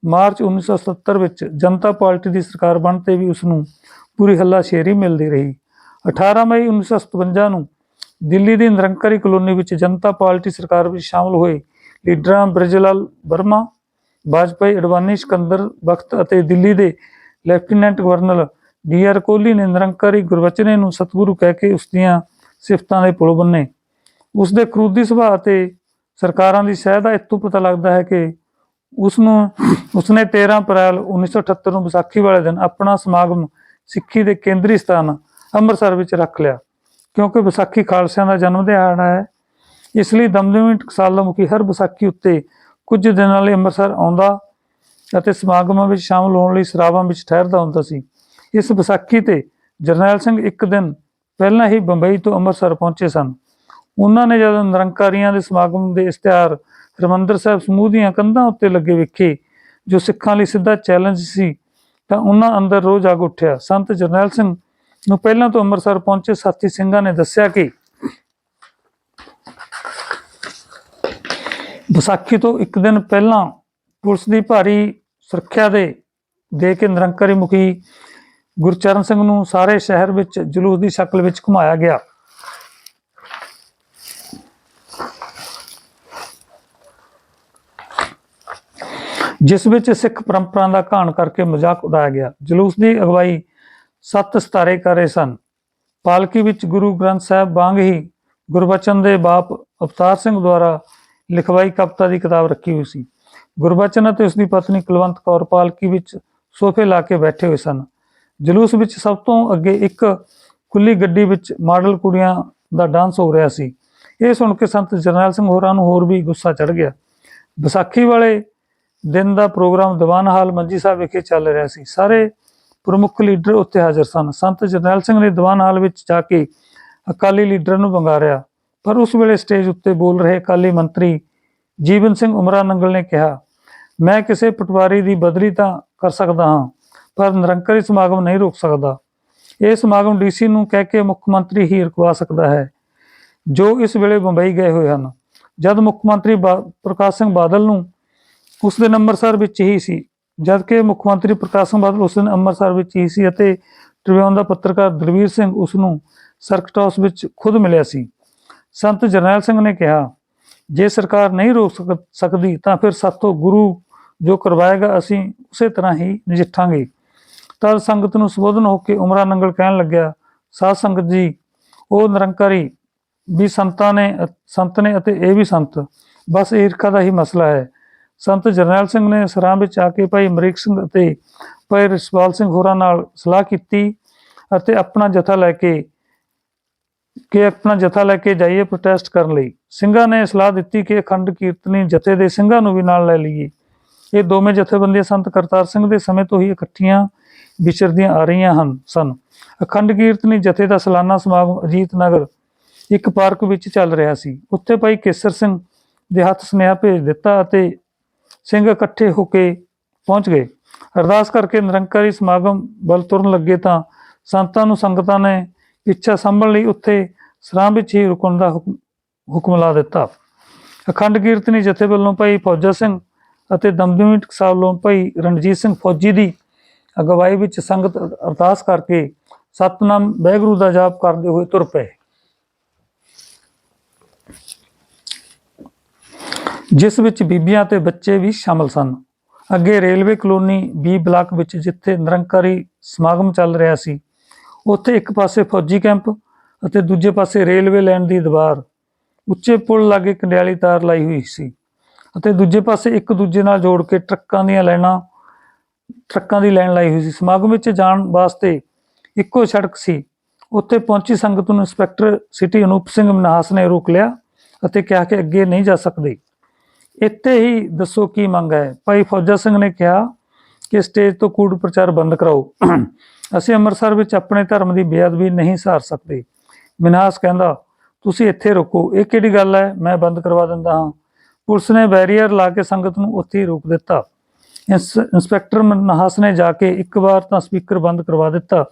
ਮਾਰਚ 1977 ਵਿੱਚ ਜਨਤਾ ਪਾਰਟੀ ਦੀ ਸਰਕਾਰ ਬਣ ਤੇ ਵੀ ਉਸ ਨੂੰ ਪੂਰੀ ਹੱਲਾਸ਼ੇਰੀ ਮਿਲਦੀ ਰਹੀ। 18 ਮਈ 1957 ਨੂੰ ਦਿੱਲੀ ਦੀ ਨਿਰੰਕਾਰੀ ਕਲੋਨੀ ਵਿੱਚ ਜਨਤਾ ਪਾਰਟੀ ਸਰਕਾਰ ਵਿੱਚ ਸ਼ਾਮਲ ਹੋਏ ਲੀਡਰਾਂ ਬ੍ਰਿਜਲਾਲ ਵਰਮਾ ਵਾਜਪਾਈ ਅਡਵਾਨੀ ਸਿਕੰਦਰ ਬਖਤ ਅਤੇ ਦਿੱਲੀ ਦੇ lieutenant governor D R Kohli ਨੇ ਨਿਰੰਕਾਰੀ ਗੁਰਵਚਨੇ ਨੂੰ ਸਤਿਗੁਰੂ ਕਹਿ ਕੇ ਉਸ ਦੀਆਂ ਸਿਫਤਾਂ ਦੇ ਪੁਲ ਬੰਨੇ। ਉਸ ਦੇ ਕਰੂਦੀ ਸੁਭਾਅ ਤੇ ਸਰਕਾਰਾਂ ਦੀ ਸਹਿ ਦਾ ਇਤੋਂ ਪਤਾ ਲੱਗਦਾ ਹੈ ਕਿ ਉਸ ਨੂੰ ਉਸਨੇ 13 ਅਪ੍ਰੈਲ 1978 ਨੂੰ ਵਿਸਾਖੀ ਵਾਲੇ ਦਿਨ ਆਪਣਾ ਸਮਾਗਮ ਸਿੱਖੀ ਦੇ ਕੇਂਦਰੀ ਸਥਾਨ ਅੰਮ੍ਰਿਤਸਰ ਵਿੱਚ ਰੱਖ ਲਿਆ। ਕਿਉਂਕਿ ਵਿਸਾਖੀ ਖਾਲਸਿਆਂ ਦਾ ਜਨਮ ਦਿਹਾੜਾ ਹੈ, ਇਸ ਲਈ ਦਮਦਮੀ ਟਕਸਾਲ ਦਾ ਮੁਖੀ ਹਰ ਵਿਸਾਖੀ ਉੱਤੇ ਕੁਝ ਦਿਨਾਂ ਲਈ ਅੰਮ੍ਰਿਤਸਰ ਆਉਂਦਾ ਅਤੇ ਸਮਾਗਮਾਂ ਵਿੱਚ ਸ਼ਾਮਲ ਹੋਣ ਲਈ ਸਰਾਵਾਂ ਵਿੱਚ ਠਹਿਰਦਾ ਹੁੰਦਾ ਸੀ। ਇਸ ਵਿਸਾਖੀ ਤੇ ਜਰਨੈਲ ਸਿੰਘ ਇੱਕ ਦਿਨ ਪਹਿਲਾਂ ਹੀ ਬੰਬਈ ਤੋਂ ਅੰਮ੍ਰਿਤਸਰ ਪਹੁੰਚੇ ਸਨ। ਉਹਨਾਂ ਨੇ ਜਦੋਂ ਨਿਰੰਕਾਰੀਆਂ ਦੇ ਸਮਾਗਮ ਦੇ ਇਸ਼ਤਿਹਾਰ ਹਰਿਮੰਦਰ ਸਾਹਿਬ ਸਮੂਹ ਦੀਆਂ ਕੰਧਾਂ ਉੱਤੇ ਲੱਗੇ ਵੇਖੇ, ਜੋ ਸਿੱਖਾਂ ਲਈ ਸਿੱਧਾ ਚੈਲੰਜ ਸੀ, ਤਾਂ ਉਹਨਾਂ ਅੰਦਰ ਰੋਹ ਜਾਗ ਉੱਠਿਆ। ਸੰਤ ਜਰਨੈਲ ਸਿੰਘ ਨੂੰ ਪਹਿਲਾਂ ਤੋਂ ਅੰਮ੍ਰਿਤਸਰ ਪਹੁੰਚੇ ਸਾਥੀ ਸਿੰਘਾਂ ਨੇ ਦੱਸਿਆ ਕਿ ਵਿਸਾਖੀ ਤੋਂ ਇੱਕ ਦਿਨ ਪਹਿਲਾਂ ਪੁਲਿਸ ਦੀ ਭਾਰੀ ਸੁਰੱਖਿਆ ਦੇ ਦੇ ਕੇ ਨਿਰੰਕਾਰੀ ਮੁਖੀ ਗੁਰਚਰਨ ਸਿੰਘ ਨੂੰ ਸਾਰੇ ਸ਼ਹਿਰ ਵਿੱਚ ਜਲੂਸ ਦੀ ਸ਼ਕਲ ਵਿੱਚ ਘੁਮਾਇਆ ਗਿਆ। ਜਿਸ ਵਿੱਚ ਸਿੱਖ ਪਰੰਪਰਾ ਦਾ ਘਾਣ ਕਰਕੇ ਮਜ਼ਾਕ ਉਡਾਇਆ ਗਿਆ। ਜਲੂਸ ਦੀ ਅਗਵਾਈ ਸੱਤ ਸਤਾਰੇ ਕਰ ਰਹੇ ਸਨ। ਪਾਲਕੀ ਵਿੱਚ ਗੁਰੂ ਗ੍ਰੰਥ ਸਾਹਿਬ ਵਾਂਗ ਹੀ ਗੁਰਬਚਨ ਦੇ ਬਾਪ ਅਵਤਾਰ ਸਿੰਘ ਦੁਆਰਾ ਲਿਖਵਾਈ ਕਵਿਤਾ ਦੀ ਕਿਤਾਬ ਰੱਖੀ ਹੋਈ ਸੀ। ਗੁਰਬਚਨ ਅਤੇ ਉਸ ਦੀ ਪਤਨੀ ਕੁਲਵੰਤ ਕੌਰ ਪਾਲਕੀ ਵਿੱਚ ਸੋਫੇ ਲਾ ਕੇ ਬੈਠੇ ਹੋਏ ਸਨ। ਜਲੂਸ ਵਿੱਚ ਸਭ ਤੋਂ ਅੱਗੇ ਇੱਕ ਖੁੱਲੀ ਗੱਡੀ ਵਿੱਚ ਮਾਡਲ ਕੁੜੀਆਂ ਦਾ ਡਾਂਸ ਹੋ ਰਿਹਾ ਸੀ। ਇਹ ਸੁਣ ਕੇ ਸੰਤ ਜਰਨੈਲ ਸਿੰਘ ਹੋਰਾਂ ਨੂੰ ਹੋਰ ਵੀ ਗੁੱਸਾ ਚੜ ਗਿਆ। ਵਿਸਾਖੀ ਵਾਲੇ ਦਿਨ ਦਾ ਪ੍ਰੋਗਰਾਮ ਦੀਵਾਨ ਹਾਲ ਮੰਜੀ ਸਾਹਿਬ ਵਿਖੇ ਚੱਲ ਰਿਹਾ ਸੀ। ਸਾਰੇ ਪ੍ਰਮੁੱਖ ਲੀਡਰ ਉੱਥੇ ਹਾਜ਼ਰ ਸਨ। ਸੰਤ ਜਰਨੈਲ ਸਿੰਘ ਨੇ ਦੀਵਾਨ ਹਾਲ ਵਿੱਚ ਜਾ ਕੇ ਅਕਾਲੀ ਲੀਡਰ ਨੂੰ ਵੰਗਾਰਿਆ। ਪਰ ਉਸ ਵੇਲੇ ਸਟੇਜ ਉੱਤੇ ਬੋਲ ਰਹੇ ਅਕਾਲੀ ਮੰਤਰੀ ਜੀਵਨ ਸਿੰਘ ਉਮਰਾ ਨੰਗਲ ਨੇ ਕਿਹਾ, ਮੈਂ ਕਿਸੇ ਪਟਵਾਰੀ ਦੀ ਬਦਲੀ ਤਾਂ ਕਰ ਸਕਦਾ ਹਾਂ, ਪਰ ਨਿਰੰਕਾਰੀ ਸਮਾਗਮ ਨਹੀਂ ਰੋਕ ਸਕਦਾ। ਇਹ ਸਮਾਗਮ ਡੀਸੀ ਨੂੰ ਕਹਿ ਕੇ ਮੁੱਖ ਮੰਤਰੀ ਹੀ ਰੁਕਵਾ ਸਕਦਾ ਹੈ, ਜੋ ਇਸ ਵੇਲੇ ਬੰਬਈ ਗਏ ਹੋਏ ਹਨ। ਜਦ ਮੁੱਖ ਮੰਤਰੀ ਬਾ- ਪ੍ਰਕਾਸ਼ ਸਿੰਘ ਬਾਦਲ ਨੂੰ ਉਸ ਦਿਨ ਅੰਮ੍ਰਿਤਸਰ ਵਿੱਚ ਹੀ ਸੀ। ਜਦਕਿ ਮੁੱਖ ਮੰਤਰੀ ਪ੍ਰਕਾਸ਼ ਸਿੰਘ ਬਾਦਲ ਉਸ ਦਿਨ ਅੰਮ੍ਰਿਤਸਰ ਵਿੱਚ ਹੀ ਸੀ ਅਤੇ ਟ੍ਰਿਬਿਊਨ ਦਾ ਪੱਤਰਕਾਰ ਦਲਵੀਰ ਸਿੰਘ ਉਸ ਨੂੰ ਸਰਕਟ ਹਾਊਸ ਵਿੱਚ ਖੁਦ ਮਿਲਿਆ ਸੀ। ਸੰਤ ਜਰਨੈਲ ਸਿੰਘ ਨੇ ਕਿਹਾ, ਜੇ ਸਰਕਾਰ ਨਹੀਂ ਰੋਕ ਸਕ- ਸਕਦੀ ਤਾਂ ਫਿਰ ਸਾਥੋਂ ਗੁਰੂ ਜੋ ਕਰਵਾਏਗਾ ਅਸੀਂ ਉਸੇ ਤਰ੍ਹਾਂ ਹੀ ਨਜਿੱਠਾਂਗੇ। ਤਦ ਸੰਗਤ ਨੂੰ ਸੰਬੋਧਨ ਹੋ ਕੇ ਉਮਰਾ ਨੰਗਲ ਕਹਿਣ ਲੱਗਿਆ, ਸਾਧ ਸੰਗਤ ਜੀ, ਉਹ ਨਿਰੰਕਾਰੀ ਵੀ ਸੰਤਾਂ ਨੇ, ਸੰਤ ਨੇ ਅਤੇ ਇਹ ਵੀ ਸੰਤ। ਬਸ ਈਰਖਾ ਦਾ ਹੀ ਮਸਲਾ ਹੈ। ਸੰਤ ਜਰਨੈਲ ਸਿੰਘ ਨੇ ਸਰਾਂ ਵਿੱਚ ਆ ਕੇ ਭਾਈ ਅਮਰੀਕ ਸਿੰਘ ਅਤੇ ਭਾਈ ਰਿਸ਼ਪਾਲ ਸਿੰਘ ਹੋਰਾਂ ਨਾਲ ਸਲਾਹ ਕੀਤੀ ਅਤੇ ਆਪਣਾ ਜਥਾ ਲੈ ਕੇ ਕਿ ਆਪਣਾ ਜਥਾ ਲੈ ਕੇ ਜਾਈਏ ਪ੍ਰੋਟੈਸਟ ਕਰਨ ਲਈ। ਸਿੰਘਾਂ ਨੇ ਸਲਾਹ ਦਿੱਤੀ ਕਿ ਅਖੰਡ ਕੀਰਤਨੀ ਜਥੇ ਦੇ ਸਿੰਘਾਂ ਨੂੰ ਵੀ ਨਾਲ ਲੈ ਲਈਏ। ਇਹ ਦੋਵੇਂ ਜਥੇਬੰਦੀਆਂ ਸੰਤ ਕਰਤਾਰ ਸਿੰਘ ਦੇ ਸਮੇਂ ਤੋਂ ਹੀ ਇਕੱਠੀਆਂ ਵਿਚਰਦੀਆਂ ਆ ਰਹੀਆਂ ਹਨ, ਸਨ। ਅਖੰਡ ਕੀਰਤਨੀ ਜਥੇ ਦਾ ਸਾਲਾਨਾ ਸਮਾਗਮ ਅਜੀਤ ਨਗਰ ਇੱਕ ਪਾਰਕ ਵਿੱਚ ਚੱਲ ਰਿਹਾ ਸੀ। ਉੱਥੇ ਭਾਈ ਕੇਸਰ ਸਿੰਘ ਦੇ ਹੱਥ ਸੁਨੇਹਾ ਭੇਜ ਦਿੱਤਾ ਅਤੇ ਸਿੰਘ ਇਕੱਠੇ ਹੋ ਕੇ ਪਹੁੰਚ ਗਏ। ਅਰਦਾਸ ਕਰਕੇ ਨਿਰੰਕਾਰੀ ਸਮਾਗਮ ਵੱਲ ਤੁਰਨ ਲੱਗੇ ਤਾਂ ਸੰਤਾਂ ਨੂੰ ਸੰਗਤਾਂ ਨੇ ਇੱਛਾ ਸੰਭਲ ਲਈ ਉੱਥੇ ਸਰਾਂ ਵਿੱਚ ਹੀ ਰੁਕਣ ਦਾ ਹੁਕਮ ਹੁਕਮ ਲਾ ਦਿੱਤਾ। ਅਖੰਡ ਕੀਰਤਨੀ ਜਥੇ ਵੱਲੋਂ ਭਾਈ ਫੌਜਾ ਸਿੰਘ ਅਤੇ ਦਮਦਮੀ ਟਕਸਾਲ ਵੱਲੋਂ ਭਾਈ ਰਣਜੀਤ ਸਿੰਘ ਫੌਜੀ ਦੀ ਅਗਵਾਈ ਵਿੱਚ ਸੰਗਤ ਅਰਦਾਸ ਕਰਕੇ ਸਤਨਾਮ ਵਾਹਿਗੁਰੂ ਦਾ ਜਾਪ ਕਰਦੇ ਹੋਏ ਤੁਰ ਪਏ। ਜਿਸ ਵਿੱਚ ਬੀਬੀਆਂ ਤੇ ਬੱਚੇ ਵੀ ਸ਼ਾਮਲ ਸਨ। ਅੱਗੇ ਰੇਲਵੇ ਕਲੋਨੀ ਬੀ ਬਲਾਕ ਵਿੱਚ ਜਿੱਥੇ ਨਿਰੰਕਾਰੀ ਸਮਾਗਮ ਚੱਲ ਰਿਹਾ ਸੀ, ਉੱਥੇ ਇੱਕ ਪਾਸੇ ਫੌਜੀ ਕੈਂਪ ਅਤੇ ਦੂਜੇ ਪਾਸੇ ਰੇਲਵੇ ਲਾਈਨ ਦੀ ਦੀਵਾਰ, ਉੱਚੇ ਪੁਲ ਲਾਗੇ ਕੰਡਿਆਲੀ ਤਾਰ ਲਾਈ ਹੋਈ ਸੀ ਅਤੇ ਦੂਜੇ ਪਾਸੇ ਇੱਕ ਦੂਜੇ ਨਾਲ ਜੋੜ ਕੇ ਟਰੱਕਾਂ ਦੀਆਂ ਲਾਈਨਾਂ, ਟਰੱਕਾਂ ਦੀ ਲਾਈਨ ਲਾਈ ਹੋਈ ਸੀ। ਸਮਾਗਮ ਵਿੱਚ ਜਾਣ ਵਾਸਤੇ ਇੱਕੋ ਸੜਕ ਸੀ। ਉੱਥੇ ਪਹੁੰਚੀ ਸੰਗਤ ਨੂੰ ਇੰਸਪੈਕਟਰ ਸਿਟੀ ਅਨੂਪ ਸਿੰਘ ਮਨਹਾਸ ਨੇ ਰੋਕ ਲਿਆ ਅਤੇ ਕਿਹਾ ਕਿ ਅੱਗੇ ਨਹੀਂ ਜਾ ਸਕਦੇ। ਇੱਥੇ ਹੀ ਦੱਸੋ ਕੀ ਮੰਗ ਹੈ? ਭਾਈ ਫੌਜਾ ਸਿੰਘ ਨੇ ਕਿਹਾ ਕਿ ਸਟੇਜ ਤੋਂ ਕੂੜ ਪ੍ਰਚਾਰ ਬੰਦ ਕਰਾਓ। ਅਸੀਂ ਅੰਮ੍ਰਿਤਸਰ ਵਿੱਚ ਆਪਣੇ ਧਰਮ ਦੀ ਬੇਅਦਬੀ ਨਹੀਂ ਸਹਾਰ ਸਕਦੇ। ਮਿਨਾਸ ਕਹਿੰਦਾ, ਤੁਸੀਂ ਇੱਥੇ ਰੁਕੋ। ਇਹ ਕਿਹੜੀ ਗੱਲ ਹੈ? ਮੈਂ ਬੰਦ ਕਰਵਾ ਦਿੰਦਾ ਹਾਂ। ਪੁਲਿਸ ਨੇ ਬੈਰੀਅਰ ਲਾ ਕੇ ਸੰਗਤ ਨੂੰ ਉੱਥੇ ਹੀ ਰੋਕ ਦਿੱਤਾ। ਇੰਸ- ਇੰਸਪੈਕਟਰ ਮਨਹਾਸ ਨੇ ਜਾ ਕੇ ਇੱਕ ਵਾਰ ਤਾਂ ਸਪੀਕਰ ਬੰਦ ਕਰਵਾ ਦਿੱਤਾ,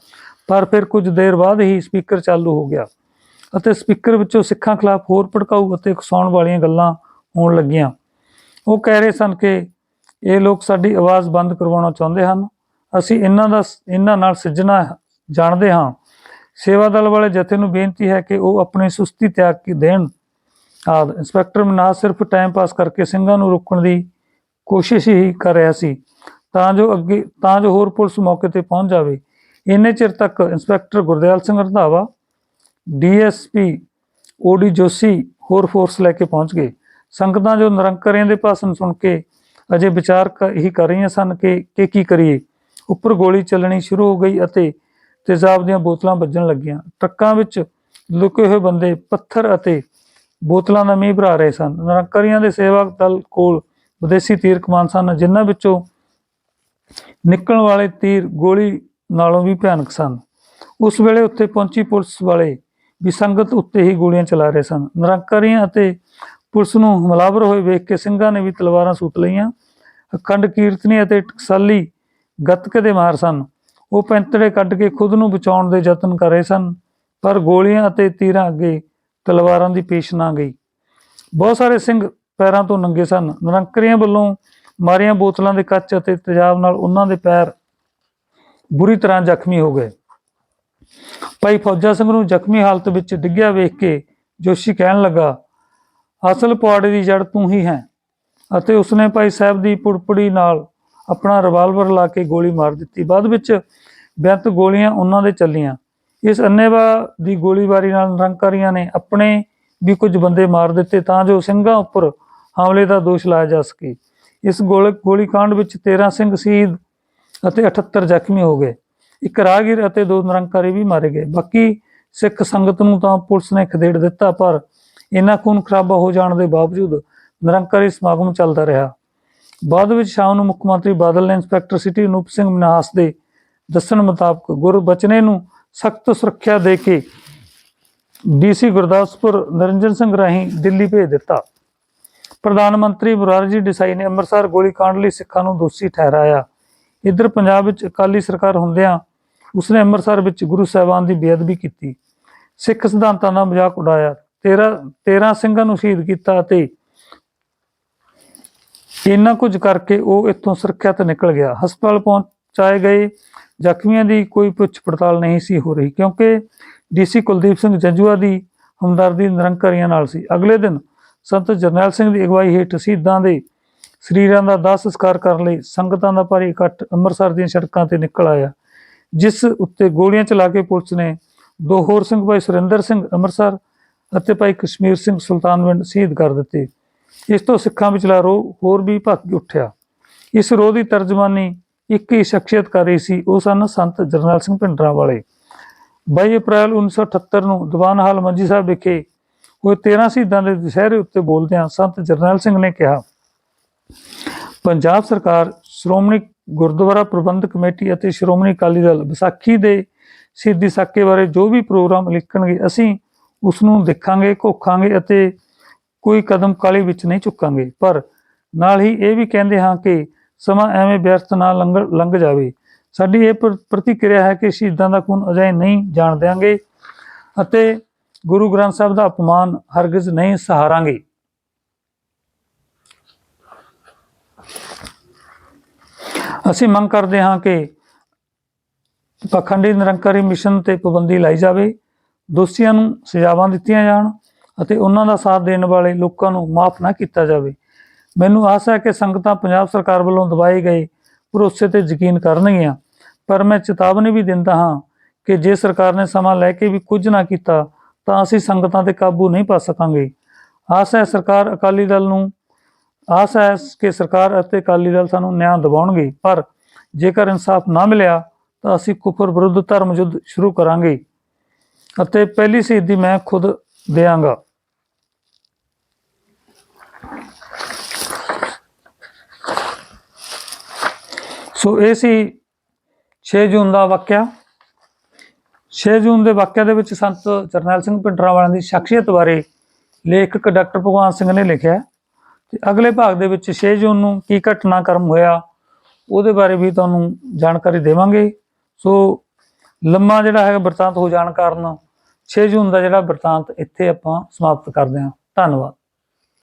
ਪਰ ਫਿਰ ਕੁਝ ਦੇਰ ਬਾਅਦ ਹੀ ਸਪੀਕਰ ਚਾਲੂ ਹੋ ਗਿਆ ਅਤੇ ਸਪੀਕਰ ਵਿੱਚੋਂ ਸਿੱਖਾਂ ਖਿਲਾਫ ਹੋਰ ਭੜਕਾਊ ਅਤੇ ਉਕਸਾਉਣ ਵਾਲੀਆਂ ਗੱਲਾਂ ਹੋਣ ਲੱਗੀਆਂ। ਉਹ ਕਹਿ ਰਹੇ ਸਨ ਕਿ ਇਹ ਲੋਕ ਸਾਡੀ ਆਵਾਜ਼ ਬੰਦ ਕਰਵਾਉਣਾ ਚਾਹੁੰਦੇ ਹਨ। ਅਸੀਂ ਇਹਨਾਂ ਦਾ ਇਹਨਾਂ ਨਾਲ ਸਿੱਝਣਾ ਜਾਣਦੇ ਹਾਂ। ਸੇਵਾ ਦਲ ਵਾਲੇ ਜਥੇ ਨੂੰ ਬੇਨਤੀ ਹੈ ਕਿ ਉਹ ਆਪਣੀ ਸੁਸਤੀ ਤਿਆਗ ਕੇ ਦੇਣ। ਆਦ, ਇੰਸਪੈਕਟਰ ਮਨਾਸ ਸਿਰਫ ਟਾਈਮ ਪਾਸ ਕਰਕੇ ਸਿੰਘਾਂ ਨੂੰ ਰੋਕਣ ਦੀ ਕੋਸ਼ਿਸ਼ ਹੀ ਕਰ ਰਿਹਾ ਸੀ, ਤਾਂ ਜੋ ਅੱਗੇ, ਤਾਂ ਜੋ ਹੋਰ ਪੁਲਿਸ ਮੌਕੇ ਤੇ ਪਹੁੰਚ ਜਾਵੇ। ਇੰਨੇ ਚਿਰ ਤੱਕ inspector Gurdial Singh Randhawa DSP OD Joshi ਹੋਰ ਫੋਰਸ ਲੈ ਕੇ ਪਹੁੰਚ ਗਏ। ਸੰਗਤਾਂ ਜੋ ਨਿਰੰਕਰੀਆਂ ਦੇ ਭਾਸ਼ਣ ਸੁਣ ਕੇ ਅਜੇ ਵਿਚਾਰ ਹੀ ਕਰ ਰਹੀਆਂ ਸਨ ਕਿ ਕਿ ਕੀ ਕਰੀਏ? ਉੱਪਰ ਗੋਲੀ ਚੱਲਣੀ ਸ਼ੁਰੂ ਹੋ ਗਈ ਅਤੇ ਤੇਜ਼ਾਬ ਦੀਆਂ ਬੋਤਲਾਂ ਵੱਜਣ ਲੱਗੀਆਂ। ਟਰੱਕਾਂ ਵਿੱਚ ਲੁਕੇ ਹੋਏ ਬੰਦੇ ਪੱਥਰ ਅਤੇ ਬੋਤਲਾਂ ਦਾ ਮੀਂਹ ਭਰਾ ਰਹੇ ਸਨ। ਨਿਰੰਕਾਰੀਆਂ ਦੇ ਸੇਵਕ ਦਲ ਕੋਲ ਵਿਦੇਸ਼ੀ ਤੀਰ ਕਮਾਨ ਸਨ, ਜਿਨ੍ਹਾਂ ਵਿੱਚੋਂ ਨਿਕਲਣ ਵਾਲੇ ਤੀਰ ਗੋਲੀ ਨਾਲੋਂ ਵੀ ਭਿਆਨਕ ਸਨ। ਉਸ ਵੇਲੇ ਉੱਥੇ ਪਹੁੰਚੀ ਪੁਲਿਸ ਵਾਲੇ ਵੀ ਸੰਗਤ ਉੱਤੇ ਹੀ ਗੋਲੀਆਂ ਚਲਾ ਰਹੇ ਸਨ। ਨਿਰੰਕਾਰੀਆਂ ਅਤੇ ਪੁਲਿਸ ਨੂੰ ਹਮਲਾਵਰ ਹੋਏ ਵੇਖ ਕੇ ਸਿੰਘਾਂ ਨੇ ਵੀ ਤਲਵਾਰਾਂ ਸੁੱਟ ਲਈਆਂ। ਅਖੰਡ ਕੀਰਤਨੀ ਅਤੇ ਟਕਸਾਲੀ ਗੱਤਕੇ ਦੇ ਮਾਰ ਸਨ। ਉਹ ਪੈਂਤੜੇ ਕੱਢ ਕੇ ਖੁਦ ਨੂੰ ਬਚਾਉਣ ਦੇ ਯਤਨ ਕਰ ਰਹੇ ਸਨ, ਪਰ ਗੋਲੀਆਂ ਅਤੇ ਤੀਰਾਂ ਅੱਗੇ ਤਲਵਾਰਾਂ ਦੀ ਪੇਸ਼ ਨਾ ਗਈ। ਬਹੁਤ ਸਾਰੇ ਸਿੰਘ ਪੈਰਾਂ ਤੋਂ ਨੰਗੇ ਸਨ। ਨਿਰੰਕਰੀਆਂ ਵੱਲੋਂ ਮਾਰੀਆਂ ਬੋਤਲਾਂ ਦੇ ਕੱਚ ਅਤੇ ਤੇਜ਼ਾਬ ਨਾਲ ਉਹਨਾਂ ਦੇ ਪੈਰ ਬੁਰੀ ਤਰ੍ਹਾਂ ਜ਼ਖਮੀ ਹੋ ਗਏ। ਭਾਈ ਫੌਜਾ ਸਿੰਘ ਨੂੰ ਜ਼ਖਮੀ ਹਾਲਤ ਵਿੱਚ ਡਿੱਗਿਆ ਵੇਖ ਕੇ ਜੋਸ਼ੀ ਕਹਿਣ ਲੱਗਾ ਅਸਲ ਪੁਆੜੇ ਦੀ ਜੜ ਤੂੰ ਹੀ ਹੈ। ਅਤੇ ਉਸਨੇ ਭਾਈ ਸਾਹਿਬ ਦੀ ਪੁੜਪੜੀ ਨਾਲ ਆਪਣਾ ਰਿਵਾਲਵਰ ਲਾ ਕੇ ਗੋਲੀ ਮਾਰ ਦਿੱਤੀ। ਬਾਅਦ ਵਿੱਚ ਬੇਅੰਤ ਗੋਲੀਆਂ ਉਹਨਾਂ ਦੇ ਚੱਲੀਆਂ। ਇਸ ਅੰਨੇਵਾ ਦੀ ਗੋਲੀਬਾਰੀ ਨਾਲ ਨਿਰੰਕਾਰੀਆਂ ਨੇ ਆਪਣੇ ਵੀ ਕੁਝ ਬੰਦੇ ਮਾਰ ਦਿੱਤੇ ਤਾਂ ਜੋ ਸਿੰਘਾਂ ਉੱਪਰ ਹਮਲੇ ਦਾ ਦੋਸ਼ ਲਾਇਆ ਜਾ ਸਕੇ। ਇਸ ਗੋਲ ਗੋਲੀकांड ਵਿੱਚ 13 ਸਿੰਘ ਸ਼ਹੀਦ ਅਤੇ 78 ਜ਼ਖਮੀ ਹੋ ਗਏ। ਇੱਕ ਰਾਹਗੀਰ ਅਤੇ ਦੋ ਨਿਰੰਕਾਰੀ ਵੀ ਮਾਰੇ ਗਏ। ਬਾਕੀ ਸਿੱਖ ਸੰਗਤ ਨੂੰ ਤਾਂ ਪੁਲਿਸ ਨੇ ਖਦੇੜ ਦਿੱਤਾ, ਪਰ ਇਹਨਾਂ ਖੂਨ ਖਰਾਬਾ ਹੋ ਜਾਣ ਦੇ ਬਾਵਜੂਦ ਨਿਰੰਕਾਰੀ ਸਮਾਗਮ ਚੱਲਦਾ ਰਿਹਾ। ਬਾਅਦ ਵਿੱਚ ਸ਼ਾਮ ਨੂੰ ਮੁੱਖ ਮੰਤਰੀ ਬਾਦਲ ਨੇ ਇੰਸਪੈਕਟਰ ਸਿਟੀ ਅਨੂਪ ਸਿੰਘ ਮਨਾਸ ਦੇ ਦੱਸਣ ਮੁਤਾਬਕ ਗੁਰਬਚਨੇ ਨੂੰ ਸਖਤ ਸੁਰੱਖਿਆ ਦੇ ਕੇ ਡੀਸੀ ਗੁਰਦਾਸਪੁਰ ਨਰਿੰਜਨ ਸਿੰਘ ਰਾਹੀਂ ਦਿੱਲੀ ਭੇਜ ਦਿੱਤਾ। ਪ੍ਰਧਾਨ ਮੰਤਰੀ ਮੁਰਾਰਜੀ ਦੇਸਾਈ ਨੇ ਅੰਮ੍ਰਿਤਸਰ ਗੋਲੀकांड ਲਈ ਸਿੱਖਾਂ ਨੂੰ ਦੋਸ਼ੀ ਠਹਿਰਾਇਆ। ਇੱਧਰ ਪੰਜਾਬ ਵਿੱਚ ਅਕਾਲੀ ਸਰਕਾਰ ਹੁੰਦਿਆਂ ਉਸਨੇ ਅੰਮ੍ਰਿਤਸਰ ਵਿੱਚ ਗੁਰੂ ਸਾਹਿਬਾਨ ਦੀ ਬੇਅਦਬੀ ਕੀਤੀ। ਸਿੱਖ ਸਿਧਾਂਤਾਂ ਦਾ ਮਜ਼ਾਕ ਉਡਾਇਆ 13 13 ਸਿੰਘਾਂ ਨੂੰ ਸ਼ਹੀਦ ਕੀਤਾ ਅਤੇ ਇੰਨਾ ਕੁਝ ਕਰਕੇ ਉਹ ਇੱਥੋਂ ਸੁਰੱਖਿਅਤ ਨਿਕਲ ਗਿਆ। ਹਸਪਤਾਲ ਪਹੁੰਚਾਏ ਗਏ। ਜ਼ਖਮੀਆਂ ਦੀ ਕੋਈ ਪੁੱਛ ਪੜਤਾਲ ਨਹੀਂ ਸੀ ਹੋ ਰਹੀ ਕਿਉਂਕਿ ਡੀਸੀ ਕੁਲਦੀਪ ਸਿੰਘ ਜੰਜੂਆ ਦੀ ਹਮਦਰਦੀ ਨਿਰੰਕਾਰੀਆਂ ਨਾਲ ਸੀ। ਅਗਲੇ ਦਿਨ ਸੰਤ ਜਰਨੈਲ ਸਿੰਘ ਦੀ ਅਗਵਾਈ ਹੇਠ ਸ਼ਹੀਦਾਂ ਦੇ ਸਰੀਰਾਂ ਦਾ ਦਾਹ ਸੰਸਕਾਰ ਕਰਨ ਲਈ ਸੰਗਤਾਂ ਦਾ ਭਾਰੀ ਇਕੱਠ ਅੰਮ੍ਰਿਤਸਰ ਦੀਆਂ ਸੜਕਾਂ ਤੇ ਨਿਕਲ ਆਇਆ। ਜਿਸ ਉੱਤੇ ਗੋਲੀਆਂ ਚਲਾ ਕੇ ਪੁਲਿਸ ਨੇ ਦੋ ਹੋਰ ਸਿੰਘ, ਭਾਈ ਸੁਰਿੰਦਰ ਸਿੰਘ ਅੰਮ੍ਰਿਤਸਰ ਅਤੇ ਭਾਈ ਕਸ਼ਮੀਰ ਸਿੰਘ ਸੁਲਤਾਨਵਿੰਡ ਸ਼ਹੀਦ ਕਰ ਦਿੱਤੇ। ਇਸ ਤੋਂ ਸਿੱਖਾਂ ਵਿਚਲਾ ਰੋਹ ਹੋਰ ਵੀ ਭੱਕ ਉੱਠਿਆ। ਇਸ ਰੋਹ ਦੀ ਤਰਜਮਾਨੀ ਇੱਕ ਹੀ ਸ਼ਖਸੀਅਤ ਕਰ ਰਹੀ ਸੀ, ਉਹ ਸਨ ਸੰਤ ਜਰਨੈਲ ਸਿੰਘ ਭਿੰਡਰਾਂ ਵਾਲੇ। 22 ਅਪ੍ਰੈਲ 1978 ਨੂੰ ਦੀਵਾਨ ਹਾਲ ਮੰਜੀ ਸਾਹਿਬ ਵਿਖੇ ਹੋਏ 13 ਸ਼ਹੀਦਾਂ ਦੇ ਦੁਸ਼ਹਿਰੇ ਉੱਤੇ ਬੋਲਦਿਆਂ ਸੰਤ ਜਰਨੈਲ ਸਿੰਘ ਨੇ ਕਿਹਾ, ਪੰਜਾਬ ਸਰਕਾਰ ਸ਼੍ਰੋਮਣੀ ਗੁਰਦੁਆਰਾ ਪ੍ਰਬੰਧਕ ਕਮੇਟੀ ਅਤੇ ਸ਼੍ਰੋਮਣੀ ਅਕਾਲੀ ਦਲ ਵਿਸਾਖੀ ਦੇ ਸ਼ਹੀਦੀ ਸਾਕੇ ਬਾਰੇ ਜੋ ਵੀ ਪ੍ਰੋਗਰਾਮ ਲਿਖਣਗੇ, ਅਸੀਂ ਉਸ ਨੂੰ ਦੇਖਾਂਗੇ, ਘੋਖਾਂਗੇ ਅਤੇ ਕੋਈ ਕਦਮ ਕਾਲੀ ਵਿੱਚ ਨਹੀਂ ਚੁੱਕਾਂਗੇ। ਪਰ ਨਾਲ ਹੀ ਇਹ ਵੀ ਕਹਿੰਦੇ ਹਾਂ ਕਿ ਸਮਾਂ ਐਵੇਂ ਵਿਅਰਥ ਨਾ ਲੰਘ ਲੰਘ ਜਾਵੇ। ਸਾਡੀ ਇਹ ਪ੍ਰ- ਪ੍ਰਤੀਕਿਰਿਆ ਹੈ ਕਿ ਸ਼ਹੀਦਾਂ ਦਾ ਖੂਨ ਅਜੇ ਨਹੀਂ ਜਾਣ ਦਿਆਂਗੇ ਅਤੇ ਗੁਰੂ ਗ੍ਰੰਥ ਸਾਹਿਬ ਦਾ ਅਪਮਾਨ ਹਰਗਿਜ਼ ਨਹੀਂ ਸਹਾਰਾਂਗੇ। ਅਸੀਂ ਮੰਗ ਕਰਦੇ ਹਾਂ ਕਿ ਪਖੰਡੀ ਨਿਰੰਕਾਰੀ ਮਿਸ਼ਨ ਤੇ ਪਾਬੰਦੀ ਲਾਈ ਜਾਵੇ। ਦੋਸ਼ੀਆਂ ਨੂੰ ਸਜ਼ਾਵਾਂ ਦਿੱਤੀਆਂ ਜਾਣ ਅਤੇ ਉਹਨਾਂ ਦਾ ਸਾਥ ਦੇਣ ਵਾਲੇ ਲੋਕਾਂ ਨੂੰ ਮਾਫ ਨਾ ਕੀਤਾ ਜਾਵੇ। ਮੈਨੂੰ ਆਸ ਹੈ ਕਿ ਸੰਗਤਾਂ ਪੰਜਾਬ ਸਰਕਾਰ ਵੱਲੋਂ ਦਵਾਏ ਗਏ ਭਰੋਸੇ ਤੇ ਯਕੀਨ ਕਰਨਗੀਆਂ, ਪਰ ਮੈਂ ਚੇਤਾਵਨੀ ਵੀ ਦਿੰਦਾ ਹਾਂ ਕਿ ਜੇ ਸਰਕਾਰ ਨੇ ਸਮਾਂ ਲੈ ਕੇ ਵੀ ਕੁਝ ਨਾ ਕੀਤਾ, ਤਾਂ ਅਸੀਂ ਸੰਗਤਾਂ ਤੇ ਕਾਬੂ ਨਹੀਂ ਪਾ ਸਕਾਂਗੇ। ਆਸ ਹੈ ਸਰਕਾਰ ਅਕਾਲੀ ਦਲ ਨੂੰ, ਆਸ ਹੈ ਕਿ ਸਰਕਾਰ ਅਤੇ ਅਕਾਲੀ ਦਲ ਸਾਨੂੰ ਨਿਆਂ ਦਿਵਾਉਣਗੇ, ਪਰ ਜੇਕਰ ਇਨਸਾਫ ਨਾ ਮਿਲਿਆ, ਤਾਂ ਅਸੀਂ ਕੁਫਰ ਵਿਰੁੱਧ ਧਰਮ ਯੁੱਧ ਸ਼ੁਰੂ ਕਰਾਂਗੇ। ਅਤੇ ਪਹਿਲੀ ਸ਼ਹੀਦੀ ਮੈਂ ਖੁਦ ਦਿਆਂਗਾ। ਸੋ ਇਹ ਸੀ 6 ਜੂਨ ਦਾ ਵਾਕਿਆ। 6 ਜੂਨ ਦੇ ਵਾਕਿਆ ਦੇ ਵਿੱਚ ਸੰਤ ਜਰਨੈਲ ਸਿੰਘ ਪਿੰਡਰਾਂ ਵਾਲਿਆਂ ਦੀ ਸ਼ਖਸੀਅਤ ਬਾਰੇ ਲੇਖਕ ਡਾਕਟਰ ਭਗਵਾਨ ਸਿੰਘ ਨੇ ਲਿਖਿਆ ਹੈ। ਤੇ ਅਗਲੇ ਭਾਗ ਦੇ ਵਿੱਚ 6 ਜੂਨ ਨੂੰ ਕੀ ਘਟਨਾਕ੍ਰਮ ਹੋਇਆ, ਉਹਦੇ ਬਾਰੇ ਵੀ ਤੁਹਾਨੂੰ ਜਾਣਕਾਰੀ ਦੇਵਾਂਗੇ। ਸੋ ਲੰਮਾ ਜਿਹੜਾ ਹੈਗਾ ਬਰਤਾਂਤ ਹੋ ਜਾਣ ਕਾਰਨ 6 ਜੂਨ ਦਾ ਜਿਹੜਾ ਵਰਤਾਂਤ ਇੱਥੇ ਆਪਾਂ ਸਮਾਪਤ ਕਰਦੇ ਹਾਂ। ਧੰਨਵਾਦ।